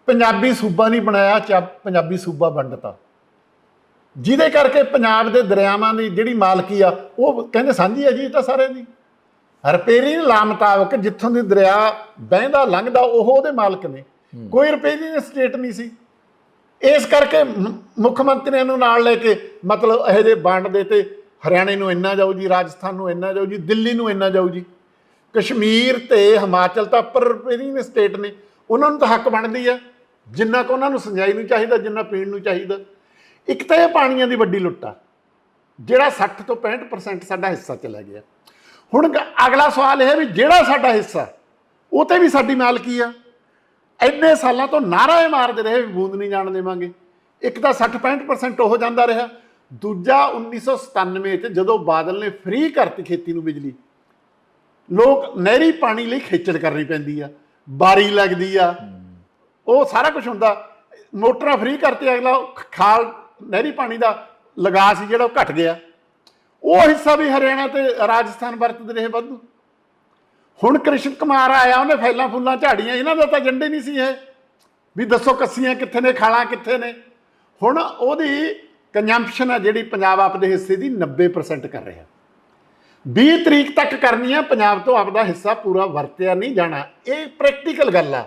ਪੰਜਾਬੀ ਸੂਬਾ ਨਹੀਂ ਬਣਾਇਆ ਚਾ ਪੰਜਾਬੀ ਸੂਬਾ ਵੰਡਤਾ। ਜਿਹਦੇ ਕਰਕੇ ਪੰਜਾਬ ਦੇ ਦਰਿਆਵਾਂ ਦੀ ਜਿਹੜੀ ਮਾਲਕੀ ਆ ਉਹ ਕਹਿੰਦੇ ਸਾਂਝੀ ਆ ਜੀ ਤਾਂ ਸਾਰਿਆਂ ਦੀ। ਰਪੇਰੀ ਲਾ ਮੁਤਾਬਕ ਜਿੱਥੋਂ ਦੀ ਦਰਿਆ ਬਹਿੰਦਾ ਲੰਘਦਾ ਉਹ ਉਹਦੇ ਮਾਲਕ ਨੇ। ਕੋਈ ਰਪੇਰੀ ਸਟੇਟ ਨਹੀਂ ਸੀ। ਇਸ ਕਰਕੇ ਮੁੱਖ ਮੰਤਰੀਆਂ ਨੂੰ ਨਾਲ ਲੈ ਕੇ ਮਤਲਬ ਇਹੋ ਜਿਹੇ ਵੰਡ ਦੇ ਤੇ ਹਰਿਆਣੇ ਨੂੰ ਇੰਨਾ ਜਾਊ ਜੀ, ਰਾਜਸਥਾਨ ਨੂੰ ਇੰਨਾ ਜਾਊ ਜੀ, ਦਿੱਲੀ ਨੂੰ ਇੰਨਾ ਜਾਊ ਜੀ। ਕਸ਼ਮੀਰ ਤੇ ਹਿਮਾਚਲ ਤਾਂ ਪਰ ਰਪੇਰੀ ਸਟੇਟ ਨੇ। ਉਹਨਾਂ ਨੂੰ ਤਾਂ ਹੱਕ ਬਣਦੀ ਆ। ਜਿੰਨਾ ਕੁ ਉਹਨਾਂ ਨੂੰ ਸਿੰਜਾਈ ਨੂੰ ਚਾਹੀਦਾ, ਜਿੰਨਾ ਪੀਣ ਨੂੰ ਚਾਹੀਦਾ। ਇੱਕ ਤਾਂ ਇਹ ਪਾਣੀਆਂ ਦੀ ਵੱਡੀ ਲੁੱਟ ਆ। ਜਿਹੜਾ 60 ਤੋਂ 65% ਸਾਡਾ ਹਿੱਸਾ ਚਲਾ ਗਿਆ। ਹੁਣ ਗ- ਅਗਲਾ ਸਵਾਲ ਇਹ ਹੈ ਵੀ ਜਿਹੜਾ ਸਾਡਾ ਹਿੱਸਾ, ਉਹ ਤੇ ਵੀ ਸਾਡੀ ਮਾਲਕੀ ਆ। ਇੰਨੇ ਸਾਲਾਂ ਤੋਂ ਨਾਰਾ ਇਹ ਮਾਰਦੇ ਰਹੇ ਵੀ ਬੂੰਦ ਨਹੀਂ ਜਾਣ ਦੇਵਾਂਗੇ। ਇੱਕ ਤਾਂ 60 65% ਉਹ ਜਾਂਦਾ ਰਿਹਾ। ਦੂਜਾ 1997 ਚ ਜਦੋਂ ਬਾਦਲ ਨੇ ਫ੍ਰੀ ਕਰਤੀ ਖੇਤੀ ਨੂੰ ਬਿਜਲੀ ਲੋਕ ਨਹਿਰੀ ਪਾਣੀ ਲਈ ਖੇਚਲ ਕਰਨੀ ਪੈਂਦੀ ਆ ਬਾਰੀ ਲੱਗਦੀ ਆ। ਉਹ ਸਾਰਾ ਕੁਝ ਹੁੰਦਾ। ਮੋਟਰਾਂ ਫ੍ਰੀ ਕਰਤੇ ਅਗਲਾ ਖਾਲ ਨਹਿਰੀ ਪਾਣੀ ਦਾ ਲਗਾ ਸੀ ਜਿਹੜਾ ਉਹ ਘਟ ਗਿਆ। ਉਹ ਹਿੱਸਾ ਵੀ ਹਰਿਆਣਾ ਤੇ ਰਾਜਸਥਾਨ ਵਰਤਦੇ ਰਹੇ ਵਾਧੂ। ਹੁਣ ਕ੍ਰਿਸ਼ਨ ਕੁਮਾਰ ਆਇਆ ਉਹਨੇ ਫੈਲਾਂ ਫੁੱਲਾਂ ਝਾੜੀਆਂ ਇਹਨਾਂ ਦਾ ਤਾਂ ਏਜੰਡੇ ਨਹੀਂ ਸੀ ਇਹ। ਵੀ ਦੱਸੋ ਕੱਸੀਆਂ ਕਿੱਥੇ ਨੇ ਖਾਲਾਂ ਕਿੱਥੇ ਨੇ। ਹੁਣ ਉਹਦੀ ਕੰਜੰਪਸ਼ਨ ਆ ਜਿਹੜੀ ਪੰਜਾਬ ਆਪਦੇ ਹਿੱਸੇ ਦੀ 90% ਕਰ ਰਿਹਾ। 20 ਤਰੀਕ ਤੱਕ ਕਰਨੀ ਆ ਪੰਜਾਬ ਤੋਂ ਆਪਦਾ ਹਿੱਸਾ ਪੂਰਾ ਵਰਤਿਆ ਨਹੀਂ ਜਾਣਾ। ਇਹ ਪ੍ਰੈਕਟੀਕਲ ਗੱਲ ਆ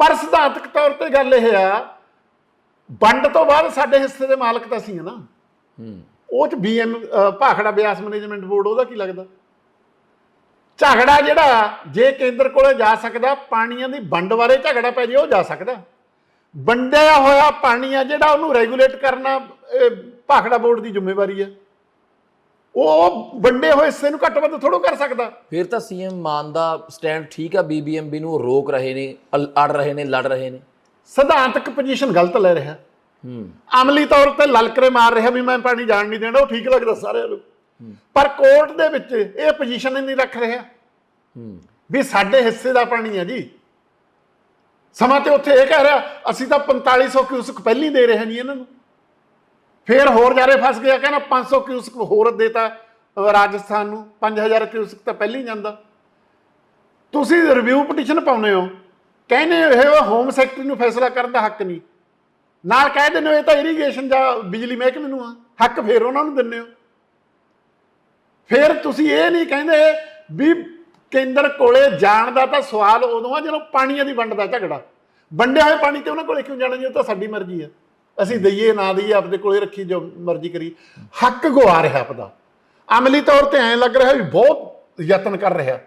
ਪਰ ਸਿਧਾਂਤਕ ਤੌਰ ਤੇ ਗੱਲ ਇਹ ਆ ਵੰਡ ਤੋਂ ਬਾਅਦ ਸਾਡੇ ਹਿੱਸੇ ਦੇ ਮਾਲਕ ਤਾਂ ਸੀ ਨਾ। ਹੂੰ। ਉਹ ਚ B M Bhakra Beas management board ਉਹਦਾ ਕੀ ਲੱਗਦਾ? ਝਗੜਾ ਜਿਹੜਾ ਜੇ ਕੇਂਦਰ ਕੋਲੇ ਜਾ ਸਕਦਾ ਪਾਣੀਆਂ ਦੀ ਵੰਡ ਬਾਰੇ ਝਗੜਾ ਪੈ ਜੇ ਉਹ ਜਾ ਸਕਦਾ। ਵੰਡਿਆ ਹੋਇਆ ਪਾਣੀ ਆ ਜਿਹੜਾ ਉਹਨੂੰ ਰੈਗੂਲੇਟ ਕਰਨਾ ਭਾਖੜਾ ਬੋਰਡ ਦੀ ਜ਼ਿੰਮੇਵਾਰੀ ਹੈ। ਉਹ ਵੰਡੇ ਹੋਏ ਹਿੱਸੇ ਨੂੰ ਘੱਟ ਵੱਧ ਥੋੜੋ ਕਰ ਸਕਦਾ। ਫਿਰ ਤਾਂ ਸੀਐਮ ਮਾਨ ਦਾ ਸਟੈਂਡ ਠੀਕ ਆ ਬੀਬੀਐਮਬੀ ਨੂੰ ਰੋਕ ਰਹੇ ਨੇ ਅੜ ਰਹੇ ਨੇ ਲੜ ਰਹੇ ਨੇ। ਸਿਧਾਂਤਕ ਪੋਜੀਸ਼ਨ ਗਲਤ ਲੈ ਰਿਹਾ। ਹੂੰ। ਅਮਲੀ ਤੌਰ ਤੇ ਲਲਕਰੇ ਮਾਰ ਰਿਹਾ ਵੀ ਮੈਂ ਪਾਣੀ ਜਾਣ ਨਹੀਂ ਦੇਣਾ ਉਹ ਠੀਕ ਲੱਗਦਾ ਸਾਰਿਆਂ ਨੂੰ। ਪਰ ਕੋਰਟ ਦੇ ਵਿੱਚ ਇਹ ਪੋਜੀਸ਼ਨ ਨਹੀਂ ਰੱਖ ਰਿਹਾ। ਹੂੰ। ਵੀ ਸਾਡੇ ਹਿੱਸੇ ਦਾ ਪਾਣੀ ਹੈ ਜੀ। ਸਮਾਂ ਤੇ ਉੱਥੇ ਇਹ ਕਹਿ ਰਿਹਾ ਅਸੀਂ ਤਾਂ 4500 ਕਿਊਸਕ ਪਹਿਲੀ ਦੇ ਰਹੇ ਹਾਂ ਜੀ ਇਹਨਾਂ ਨੂੰ। ਫੇਰ ਹੋਰ ਜਾਰੇ ਫਸ ਗਿਆ ਕਹਿੰਦਾ 500 ਕਿਊਸਕ ਹੋਰ ਦੇਤਾ ਰਾਜਸਥਾਨ ਨੂੰ। 5000 ਕਿਊਸਕ ਤਾਂ ਪਹਿਲੀ ਜਾਂਦਾ। ਤੁਸੀਂ ਰਿਵਿਊ ਪਟੀਸ਼ਨ ਪਾਉਨੇ ਹੋ। ਕਹਿੰਦੇ ਇਹ ਹੋਮ ਸੈਕਟਰੀ ਨੂੰ ਫੈਸਲਾ ਕਰਨ ਦਾ ਹੱਕ ਨਹੀਂ। ਨਾਲ ਕਹਿ ਦਿੰਦੇ ਹੋ ਇਹ ਤਾਂ ਇਰੀਗੇਸ਼ਨ ਜਾਂ ਬਿਜਲੀ ਮਹਿਕਮੇ ਨੂੰ ਆ। ਹੱਕ ਫੇਰ ਉਹਨਾਂ ਨੂੰ ਦਿੰਦੇ ਹੋ। ਫਿਰ ਤੁਸੀਂ ਇਹ ਨਹੀਂ ਕਹਿੰਦੇ ਵੀ ਕੇਂਦਰ ਕੋਲੇ ਜਾਣ ਦਾ ਤਾਂ ਸਵਾਲ ਉਦੋਂ ਆ ਜਦੋਂ ਪਾਣੀਆਂ ਦੀ ਵੰਡ ਦਾ ਝਗੜਾ। ਵੰਡਿਆ ਹੋਇਆ ਪਾਣੀ ਤੇ ਉਹਨਾਂ ਕੋਲੇ ਕਿਉਂ ਜਾਣਾ ਜੀ, ਉਹ ਤਾਂ ਸਾਡੀ ਮਰਜ਼ੀ ਹੈ ਅਸੀਂ ਦਈਏ ਨਾ ਦਈਏ, ਆਪਦੇ ਕੋਲੇ ਰੱਖੀ ਜੋ ਮਰਜ਼ੀ ਕਰੀ ਹੱਕ ਗਵਾ ਰਿਹਾ ਆਪਦਾ। ਅਮਲੀ ਤੌਰ ਤੇ ਐਂ ਲੱਗ ਰਿਹਾ ਵੀ ਬਹੁਤ ਯਤਨ ਕਰ ਰਿਹਾ।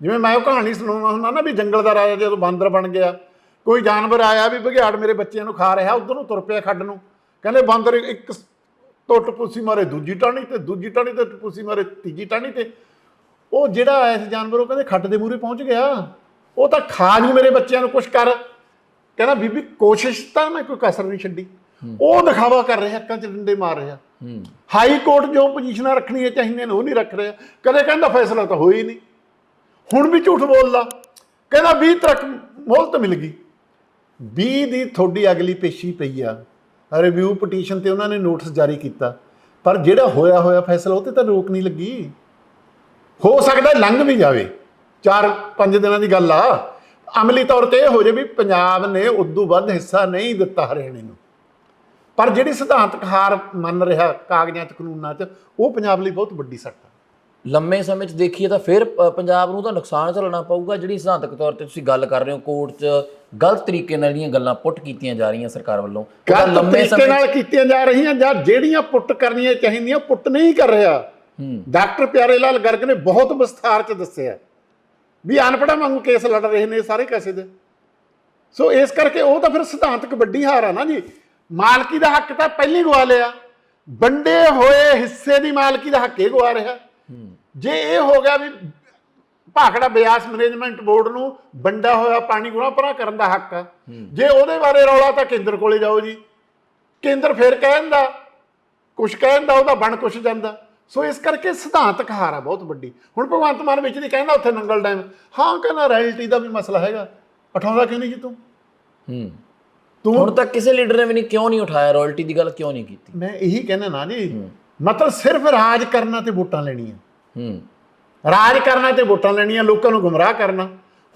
ਜਿਵੇਂ ਮੈਂ ਉਹ ਕਹਾਣੀ ਸੁਣਾਉਂਦਾ ਹੁੰਦਾ ਨਾ ਵੀ ਜੰਗਲ ਦਾ ਰਾਜਾ ਜਦੋਂ ਬਾਂਦਰ ਬਣ ਗਿਆ, ਕੋਈ ਜਾਨਵਰ ਆਇਆ ਵੀ ਬਘਿਆੜ ਮੇਰੇ ਬੱਚਿਆਂ ਨੂੰ ਖਾ ਰਿਹਾ, ਉਧਰ ਨੂੰ ਤੁਰ ਪਿਆ ਖੱਡ ਨੂੰ। ਕਹਿੰਦੇ ਬਾਂਦਰ ਇੱਕ ਟੁੱਟ ਪੁੱਸੀ ਮਾਰੇ ਦੂਜੀ ਟਾਣੀ ਤੇ ਦੂਜੀ ਟਾਣੀ ਤੇ ਪੁੱਸੀ ਮਾਰੇ ਤੀਜੀ ਟਾਣੀ ਤੇ। ਉਹ ਜਿਹੜਾ ਆਇਆ ਸੀ ਜਾਨਵਰ ਉਹ ਕਹਿੰਦੇ ਖੱਡ ਦੇ ਮੂਹਰੇ ਪਹੁੰਚ ਗਿਆ। ਉਹ ਤਾਂ ਖਾ ਨਹੀਂ ਮੇਰੇ ਬੱਚਿਆਂ ਨੂੰ ਕੁਛ ਕਰ। ਕਹਿੰਦਾ ਬੀਬੀ ਕੋਸ਼ਿਸ਼ ਤਾਂ ਮੈਂ ਕੋਈ ਕਸਰ ਨਹੀਂ ਛੱਡੀ। ਉਹ ਦਿਖਾਵਾ ਕਰ ਰਿਹਾ ਅੱਕਾਂ 'ਚ ਡੰਡੇ ਮਾਰ ਰਿਹਾ। ਹਾਈ ਕੋਰਟ ਜੋ ਪੋਜੀਸ਼ਨਾਂ ਰੱਖਣੀਆਂ ਚਾਹੀਦੀਆਂ ਨੇ ਉਹ ਨਹੀਂ ਰੱਖ ਰਿਹਾ। ਕਦੇ ਕਹਿੰਦਾ ਫੈਸਲਾ ਤਾਂ ਹੋਈ ਨਹੀਂ। ਹੁਣ ਵੀ ਝੂਠ ਬੋਲਦਾ। ਕਹਿੰਦਾ 20 ਤੱਕ ਮੋਹਲਤ ਮਿਲ ਗਈ। 20 ਦੀ ਤੁਹਾਡੀ ਅਗਲੀ ਪੇਸ਼ੀ ਪਈ ਆ। ਰਿਵਿਊ ਪਟੀਸ਼ਨ ਤੇ ਉਹਨਾਂ ਨੇ ਨੋਟਿਸ ਜਾਰੀ ਕੀਤਾ। ਪਰ ਜਿਹੜਾ ਹੋਇਆ ਹੋਇਆ ਫੈਸਲਾ, ਉਹ ਤੇ ਤਾਂ ਰੋਕ ਨਹੀਂ ਲੱਗੀ। ਹੋ ਸਕਦਾ ਲੰਘ ਵੀ ਜਾਵੇ। 4-5 ਦਿਨਾਂ ਦੀ ਗੱਲ ਆ। ਅਮਲੀ ਤੌਰ ਤੇ ਇਹ ਹੋ ਜੇ ਵੀ ਪੰਜਾਬ ਨੇ ਉਦੋਂ ਵੱਧ ਹਿੱਸਾ ਨਹੀਂ ਦਿੱਤਾ ਹਰਿਆਣੇ ਨੂੰ। ਪਰ ਜਿਹੜੀ ਸਿਧਾਂਤਕ ਹਾਰ ਮੰਨ ਰਿਹਾ ਕਾਗਜ਼ਾਂ 'ਚ, ਕਾਨੂੰਨਾਂ 'ਚ, ਉਹ ਪੰਜਾਬ ਲਈ ਬਹੁਤ ਵੱਡੀ ਸੱਟ ਲੰਮੇ ਸਮੇਂ 'ਚ ਦੇਖੀਏ ਤਾਂ ਫਿਰ ਪੰਜਾਬ ਨੂੰ ਤਾਂ ਨੁਕਸਾਨ ਝੱਲਣਾ ਪਊਗਾ ਜਿਹੜੀ ਸਿਧਾਂਤਕ ਤੌਰ ਤੇ ਤੁਸੀਂ ਗੱਲ ਕਰ ਰਹੇ ਹੋ ਕੋਰਟ 'ਚ ਗਲਤ ਤਰੀਕੇ ਨਾਲ ਜਿਹੜੀਆਂ ਗੱਲਾਂ ਪੁੱਟ ਕੀਤੀਆਂ ਜਾ ਰਹੀਆਂ ਸਰਕਾਰ ਵੱਲੋਂ ਉਹ ਗਲਤ ਤਰੀਕੇ ਨਾਲ ਕੀਤੀਆਂ ਜਾ ਰਹੀਆਂ ਜਾਂ ਜਿਹੜੀਆਂ ਪੁੱਟ ਕਰਨੀਆਂ ਚਾਹੀਦੀਆਂ ਪੁੱਟ ਨਹੀਂ ਕਰ ਰਿਹਾ। ਹੂੰ। ਡਾਕਟਰ ਪਿਆਰੇ ਲਾਲ ਗਰਗ ਨੇ ਬਹੁਤ ਵਿਸਥਾਰ 'ਚ ਦੱਸਿਆ ਵੀ ਅਨਪੜ੍ਹਾਂ ਵਾਂਗੂ ਕੇਸ ਲੜ ਰਹੇ ਨੇ ਸਾਰੇ ਕਾਸੇ ਦੇ। ਸੋ ਇਸ ਕਰਕੇ ਉਹ ਤਾਂ ਫਿਰ ਸਿਧਾਂਤਕ ਵੱਡੀ ਹਾਰ ਆ ਨਾ ਜੀ। ਮਾਲਕੀ ਦਾ ਹੱਕ ਤਾਂ ਪਹਿਲੀ ਗਵਾ ਲਿਆ। ਵੰਡੇ ਹੋਏ ਹਿੱਸੇ ਦੀ ਮਾਲਕੀ ਦਾ ਹੱਕ ਇਹ ਗਵਾ ਰਿਹਾ। ਜੇ ਇਹ ਹੋ ਗਿਆ ਵੀ ਭਾਖੜਾ ਬਿਆਸ ਮੈਨੇਜਮੈਂਟ ਬੋਰਡ ਨੂੰ ਵੰਡਾ ਹੋਇਆ ਪਾਣੀ ਗੁਣਾ ਪਰਾਂ ਕਰਨ ਦਾ ਹੱਕ ਆ ਜੇ ਉਹਦੇ ਬਾਰੇ ਰੌਲਾ ਤਾਂ ਕੇਂਦਰ ਕੋਲੇ ਜਾਓ ਜੀ। ਕੇਂਦਰ ਫਿਰ ਕਹਿੰਦਾ ਕੁਛ ਕਹਿੰਦਾ ਉਹਦਾ ਬਣ ਕੁਛ ਜਾਂਦਾ। ਸੋ ਇਸ ਕਰਕੇ ਸਿਧਾਂਤਕ ਹਾਰ ਆ ਬਹੁਤ ਵੱਡੀ। ਹੁਣ ਭਗਵੰਤ ਮਾਨ ਵਿੱਚ ਨਹੀਂ ਕਹਿੰਦਾ ਉੱਥੇ ਨੰਗਲ ਡੈਮ। ਹਾਂ ਕਹਿੰਦਾ ਰਾਇਲਟੀ ਦਾ ਵੀ ਮਸਲਾ ਹੈਗਾ। ਉਠਾਉਂਦਾ ਕਿਉਂ ਨਹੀਂ ਜੀ ਤੂੰ? ਹੂੰ। ਤੂੰ ਹੁਣ ਤੱਕ ਕਿਸੇ ਲੀਡਰ ਨੇ ਵੀ ਨਹੀਂ ਕਿਉਂ ਨਹੀਂ ਉਠਾਇਆ? ਰਾਇਲਟੀ ਦੀ ਗੱਲ ਕਿਉਂ ਨਹੀਂ ਕੀਤੀ? ਮੈਂ ਇਹੀ ਕਹਿੰਦਾ ਨਾ ਜੀ ਮਤਲਬ ਸਿਰਫ ਰਾਜ ਕਰਨਾ ਤੇ ਵੋਟਾਂ ਲੈਣੀਆਂ। ਹੂੰ। ਰਾਜ ਕਰਨਾ ਤੇ ਵੋਟਾਂ ਲੈਣੀਆਂ ਲੋਕਾਂ ਨੂੰ ਗੁੰਮਰਾਹ ਕਰਨਾ।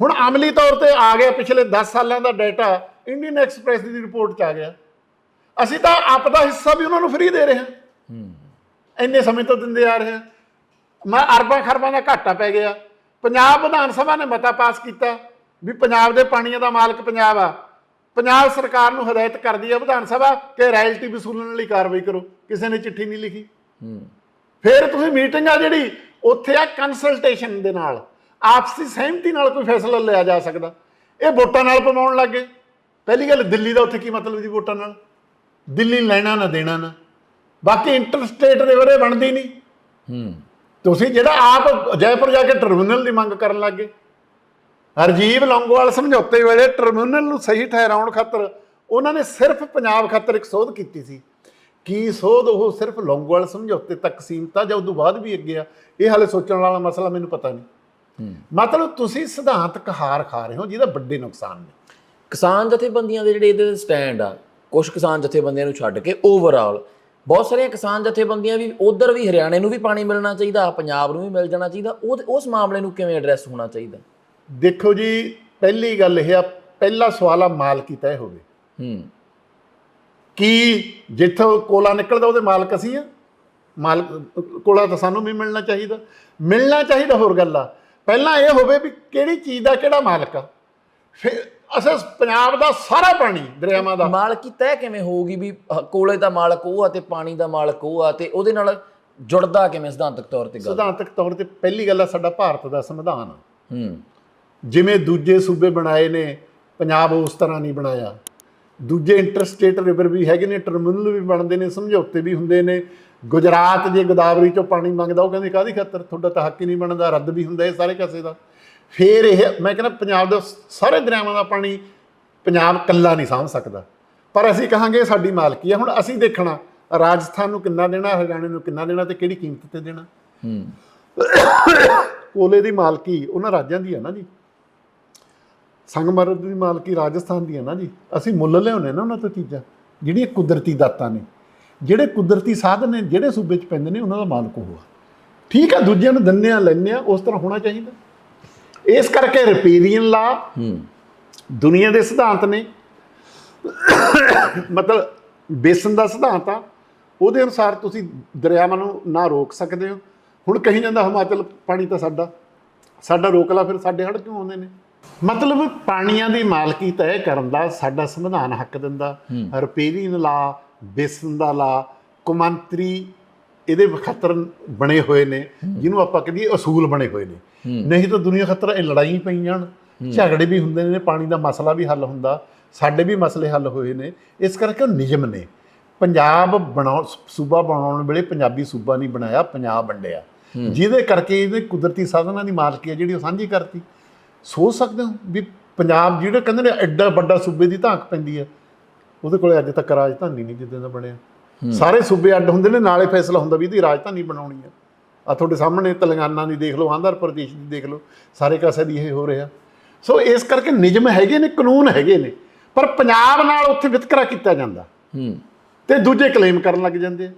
ਹੁਣ ਅਮਲੀ ਤੌਰ ਤੇ ਆ ਗਿਆ ਪਿਛਲੇ 10 ਸਾਲਾਂ ਦਾ ਡਾਟਾ ਇੰਡੀਅਨ ਐਕਸਪ੍ਰੈਸ ਦੀ ਰਿਪੋਰਟ 'ਚ ਆ ਗਿਆ। ਅਸੀਂ ਤਾਂ ਆਪ ਦਾ ਹਿੱਸਾ ਵੀ ਉਹਨਾਂ ਨੂੰ ਫ੍ਰੀ ਦੇ ਰਹੇ ਹਾਂ। ਹੂੰ। ਇੰਨੇ ਸਮੇਂ ਤੋਂ ਦਿੰਦੇ ਆ ਰਹੇ ਹਾਂ। ਮੈਂ ਅਰਬਾਂ ਖਰਬਾਂ ਦਾ ਘਾਟਾ ਪੈ ਗਿਆ। ਪੰਜਾਬ ਵਿਧਾਨ ਸਭਾ ਨੇ ਮਤਾ ਪਾਸ ਕੀਤਾ ਵੀ ਪੰਜਾਬ ਦੇ ਪਾਣੀਆਂ ਦਾ ਮਾਲਕ ਪੰਜਾਬ ਆ। ਪੰਜਾਬ ਸਰਕਾਰ ਨੂੰ ਹਦਾਇਤ ਕਰਦੀ ਹੈ ਵਿਧਾਨ ਸਭਾ ਕਿ ਰਾਇਲਟੀ ਵਸੂਲਣ ਲਈ ਕਾਰਵਾਈ ਕਰੋ। ਕਿਸੇ ਨੇ ਚਿੱਠੀ ਨਹੀਂ ਲਿਖੀ। ਫਿਰ ਤੁਸੀਂ ਮੀਟਿੰਗ ਆ ਜਿਹੜੀ ਉੱਥੇ ਆ ਕੰਸਲਟੇਸ਼ਨ ਦੇ ਨਾਲ ਆਪਸੀ ਸਹਿਮਤੀ ਨਾਲ ਕੋਈ ਫੈਸਲਾ ਲਿਆ ਜਾ ਸਕਦਾ। ਇਹ ਵੋਟਾਂ ਨਾਲ ਪਵਾਉਣ ਲੱਗੇ ਪਹਿਲੀ ਗੱਲ ਦਿੱਲੀ ਦਾ ਉੱਥੇ ਕੀ ਮਤਲਬ ਜੀ ਵੋਟਾਂ ਨਾਲ? ਦਿੱਲੀ ਲੈਣਾ ਨਾ ਦੇਣਾ ਨਾ। ਬਾਕੀ ਇੰਟਰਸਟੇਟ ਰਿਵਰ ਬਣਦੀ ਨਹੀਂ। ਹੂੰ। ਤੁਸੀਂ ਜਿਹੜਾ ਆਪ ਜੈਪੁਰ ਜਾ ਕੇ ਟਰਮੀਨਲ ਦੀ ਮੰਗ ਕਰਨ ਲੱਗੇ ਹਰਜੀਵ ਲੌਂਗੋਵਾਲ ਸਮਝੌਤੇ ਵੇਲੇ ਟਰਮੀਨਲ ਨੂੰ ਸਹੀ ਠਹਿਰਾਉਣ ਖਾਤਰ ਉਹਨਾਂ ਨੇ ਸਿਰਫ ਪੰਜਾਬ ਖਾਤਰ ਇੱਕ ਸੋਧ ਕੀਤੀ ਸੀ। ਕੀ ਸੋਧ ਉਹ ਸਿਰਫ ਲੌਂਗੋਵਾਲ ਸਮਝੌਤੇ ਤੱਕ ਸੀਮਤ ਆ ਜਾਂ ਉਦੋਂ ਬਾਅਦ ਵੀ ਅੱਗੇ ਆ? ਇਹ ਹਾਲੇ ਸੋਚਣ ਵਾਲਾ ਮਸਲਾ ਮੈਨੂੰ ਪਤਾ ਨਹੀਂ। ਮਤਲਬ ਤੁਸੀਂ ਸਿਧਾਂਤਕ ਹਾਰ ਖਾ ਰਹੇ ਹੋ ਜਿਹਦਾ ਵੱਡੇ ਨੁਕਸਾਨ ਨੇ। ਕਿਸਾਨ ਜਥੇਬੰਦੀਆਂ ਦੇ ਜਿਹੜੇ ਇਹਦੇ ਸਟੈਂਡ ਆ ਕੁਝ ਕਿਸਾਨ ਜਥੇਬੰਦੀਆਂ ਨੂੰ ਛੱਡ ਕੇ ਓਵਰਆਲ ਬਹੁਤ ਸਾਰੀਆਂ ਕਿਸਾਨ ਜਥੇਬੰਦੀਆਂ ਵੀ ਉਧਰ ਵੀ ਹਰਿਆਣੇ ਨੂੰ ਵੀ ਪਾਣੀ ਮਿਲਣਾ ਚਾਹੀਦਾ ਪੰਜਾਬ ਨੂੰ ਵੀ ਮਿਲ ਜਾਣਾ ਚਾਹੀਦਾ ਉਹ ਉਸ ਮਾਮਲੇ ਨੂੰ ਕਿਵੇਂ ਐਡਰੈਸ ਹੋਣਾ ਚਾਹੀਦਾ? ਦੇਖੋ ਜੀ ਪਹਿਲੀ ਗੱਲ ਇਹ ਆ ਪਹਿਲਾ ਸਵਾਲ ਆ ਮਾਲਕੀ ਤੈਅ ਹੋਵੇ ਹੂੰ। ਕੀ ਜਿੱਥੋਂ ਕੋਲਾ ਨਿਕਲਦਾ ਉਹਦੇ ਮਾਲਕ ਅਸੀਂ ਆ? ਮਾਲਕ ਕੋਲਾ ਤਾਂ ਸਾਨੂੰ ਵੀ ਮਿਲਣਾ ਚਾਹੀਦਾ। ਮਿਲਣਾ ਚਾਹੀਦਾ ਹੋਰ ਗੱਲ। ਆ ਪਹਿਲਾਂ ਇਹ ਹੋਵੇ ਵੀ ਕਿਹੜੀ ਚੀਜ਼ ਦਾ ਕਿਹੜਾ ਮਾਲਕ ਆ? ਫਿਰ ਅਸਾਂ ਪੰਜਾਬ ਦਾ ਸਾਰਾ ਪਾਣੀ ਦਰਿਆਵਾਂ ਦਾ। ਮਾਲਕੀ ਤੈਅ ਕਿਵੇਂ ਹੋਊਗੀ ਵੀ ਕੋਲੇ ਦਾ ਮਾਲਕ ਉਹ ਆ ਤੇ ਪਾਣੀ ਦਾ ਮਾਲਕ ਉਹ ਆ ਤੇ ਉਹਦੇ ਨਾਲ ਜੁੜਦਾ ਕਿਵੇਂ ਸਿਧਾਂਤਕ ਤੌਰ ਤੇ ਗੱਲ? ਸਿਧਾਂਤਕ ਤੌਰ ਤੇ ਪਹਿਲੀ ਗੱਲ ਆ ਸਾਡਾ ਭਾਰਤ ਦਾ ਸੰਵਿਧਾਨ ਆ। ਹੂੰ। ਜਿਵੇਂ ਦੂਜੇ ਸੂਬੇ ਬਣਾਏ ਨੇ ਪੰਜਾਬ ਉਸ ਤਰ੍ਹਾਂ ਨਹੀਂ ਬਣਾਇਆ। ਦੂਜੇ ਇੰਟਰਸਟੇਟ ਰਿਵਰ ਵੀ ਹੈਗੇ ਨੇ ਟਰਮੀਨਲ ਵੀ ਬਣਦੇ ਨੇ ਸਮਝੌਤੇ ਵੀ ਹੁੰਦੇ ਨੇ। ਗੁਜਰਾਤ ਜੇ ਗੋਦਾਵਰੀ ਚੋਂ ਪਾਣੀ ਮੰਗਦਾ ਉਹ ਕਹਿੰਦੇ ਕਾਦੀ ਖਾਤਰ? ਤੁਹਾਡਾ ਤਾਂ ਹੱਕ ਹੀ ਨਹੀਂ ਬਣਦਾ ਰੱਦ ਵੀ ਹੁੰਦਾ ਇਹ ਸਾਰੇ ਕਾਸੇ ਦਾ। ਫੇਰ ਇਹ ਮੈਂ ਕਹਿੰਦਾ ਪੰਜਾਬ ਦਾ ਸਾਰੇ ਦਰਿਆਵਾਂ ਦਾ ਪਾਣੀ ਪੰਜਾਬ ਕੱਲਾ ਨਹੀਂ ਸਾਂਭ ਸਕਦਾ। ਪਰ ਅਸੀਂ ਕਹਾਂਗੇ ਸਾਡੀ ਮਾਲਕੀ ਹੈ ਹੁਣ ਅਸੀਂ ਦੇਖਣਾ ਰਾਜਸਥਾਨ ਨੂੰ ਕਿੰਨਾ ਦੇਣਾ ਹਰਿਆਣੇ ਨੂੰ ਕਿੰਨਾ ਦੇਣਾ ਤੇ ਕਿਹੜੀ ਕੀਮਤ ਤੇ ਦੇਣਾ। ਹੂੰ। ਕੋਲੇ ਦੀ ਮਾਲਕੀ ਉਹਨਾਂ ਰਾਜਾਂ ਦੀ ਹੈ ਨਾ ਜੀ। ਸੰਗਮਰਮਰ ਦੀ ਮਾਲਕੀ ਰਾਜਸਥਾਨ ਦੀ ਹੈ ਨਾ ਜੀ। ਅਸੀਂ ਮੁੱਲ ਲਿਆਉਨੇ ਨਾ ਉਹਨਾਂ ਤੋਂ ਚੀਜ਼ਾਂ ਜਿਹੜੀਆਂ ਕੁਦਰਤੀ ਦਾਤਾਂ ਨੇ। ਜਿਹੜੇ ਕੁਦਰਤੀ ਸਾਧਨ ਨੇ ਜਿਹੜੇ ਸੂਬੇ 'ਚ ਪੈਂਦੇ ਨੇ ਉਹਨਾਂ ਦਾ ਮਾਲਕ ਉਹ ਆ। ਠੀਕ ਆ ਦੂਜਿਆਂ ਨੂੰ ਦੰਨੇ ਆ ਲੈਨੇ ਆ ਉਸ ਤਰ੍ਹਾਂ ਹੋਣਾ ਚਾਹੀਦਾ। ਇਸ ਕਰਕੇ ਰਿਪੇਰੀਅਨ ਲਾ ਦੁਨੀਆ ਦੇ ਸਿਧਾਂਤ ਨੇ। ਮਤਲਬ ਬੇਸਨ ਦਾ ਸਿਧਾਂਤ ਆ। ਉਹਦੇ ਅਨੁਸਾਰ ਤੁਸੀਂ ਦਰਿਆਵਾਂ ਨੂੰ ਨਾ ਰੋਕ ਸਕਦੇ ਹੋ। ਹੁਣ ਕਹੀ ਜਾਂਦਾ ਹਿਮਾਚਲ ਪਾਣੀ ਤਾਂ ਸਾਡਾ ਸਾਡਾ ਰੋਕ ਲਾ ਫਿਰ ਸਾਡੇ ਹੜ ਕਿਉਂ ਆਉਂਦੇ ਨੇ? ਮਤਲਬ ਪਾਣੀਆਂ ਦੀ ਮਾਲਕੀ ਤੈਅ ਕਰਨ ਦਾ ਸਾਡਾ ਸੰਵਿਧਾਨ ਹੱਕ ਦਿੰਦਾ। ਰਿਪੇਰੀਅਨ ਲਾ ਬੇਸਨ ਦਾ ਲਾ ਕੁਮੰਤਰੀ ਇਹਦੇ ਖਤਰ ਬਣੇ ਹੋਏ ਨੇ ਜਿਹਨੂੰ ਆਪਾਂ ਕਹਦੇ ਅਸੂਲ ਬਣੇ ਹੋਏ ਨੇ। ਨਹੀਂ ਤਾਂ ਦੁਨੀਆ ਖਤਰ ਇਹ ਲੜਾਈ ਪਈ ਜਾਣ। ਝਗੜੇ ਵੀ ਹੁੰਦੇ ਨੇ ਪਾਣੀ ਦਾ ਮਸਲਾ ਵੀ ਹੱਲ ਹੁੰਦਾ ਸਾਡੇ ਵੀ ਮਸਲੇ ਹੱਲ ਹੋਏ ਨੇ। ਇਸ ਕਰਕੇ ਉਹ ਨਿਯਮ ਨੇ। ਪੰਜਾਬ ਬਣਾਉ ਸੂਬਾ ਬਣਾਉਣ ਵੇਲੇ ਪੰਜਾਬੀ ਸੂਬਾ ਨਹੀਂ ਬਣਾਇਆ ਪੰਜਾਬ ਵੰਡਿਆ। ਜਿਹਦੇ ਕਰਕੇ ਇਹਦੇ ਕੁਦਰਤੀ ਸਾਧਨਾਂ ਦੀ ਮਾਲਕੀ ਹੈ ਜਿਹੜੀ ਉਹ ਸਾਂਝੀ ਕਰਤੀ। ਸੋਚ ਸਕਦੇ ਹੋ ਵੀ ਪੰਜਾਬ ਜਿਹੜੇ ਕਹਿੰਦੇ ਨੇ ਐਡਾ ਵੱਡਾ ਸੂਬੇ ਦੀ ਧਾਕ ਪੈਂਦੀ ਹੈ ਉਹਦੇ ਕੋਲੇ ਅੱਜ ਤੱਕ ਰਾਜਧਾਨੀ ਨਹੀਂ ਜਿੱਦਾਂ ਦਾ ਬਣਿਆ। ਸਾਰੇ ਸੂਬੇ ਅੱਡ ਹੁੰਦੇ ਨੇ ਨਾਲੇ ਫੈਸਲਾ ਹੁੰਦਾ ਵੀ ਇਹਦੀ ਰਾਜਧਾਨੀ ਬਣਾਉਣੀ ਹੈ। ਆ ਤੁਹਾਡੇ ਸਾਹਮਣੇ ਤੇਲੰਗਾਨਾ ਦੀ ਦੇਖ ਲਓ ਆਂਧਰਾ ਪ੍ਰਦੇਸ਼ ਦੀ ਦੇਖ ਲਓ ਸਾਰੇ ਕਾਸੇ ਦੀ ਇਹ ਹੋ ਰਿਹਾ। ਸੋ ਇਸ ਕਰਕੇ ਨਿਯਮ ਹੈਗੇ ਨੇ ਕਾਨੂੰਨ ਹੈਗੇ ਨੇ ਪਰ ਪੰਜਾਬ ਨਾਲ ਉੱਥੇ ਵਿਤਕਰਾ ਕੀਤਾ ਜਾਂਦਾ। ਹੂੰ। ਤੇ ਦੂਜੇ ਕਲੇਮ ਕਰਨ ਲੱਗ ਜਾਂਦੇ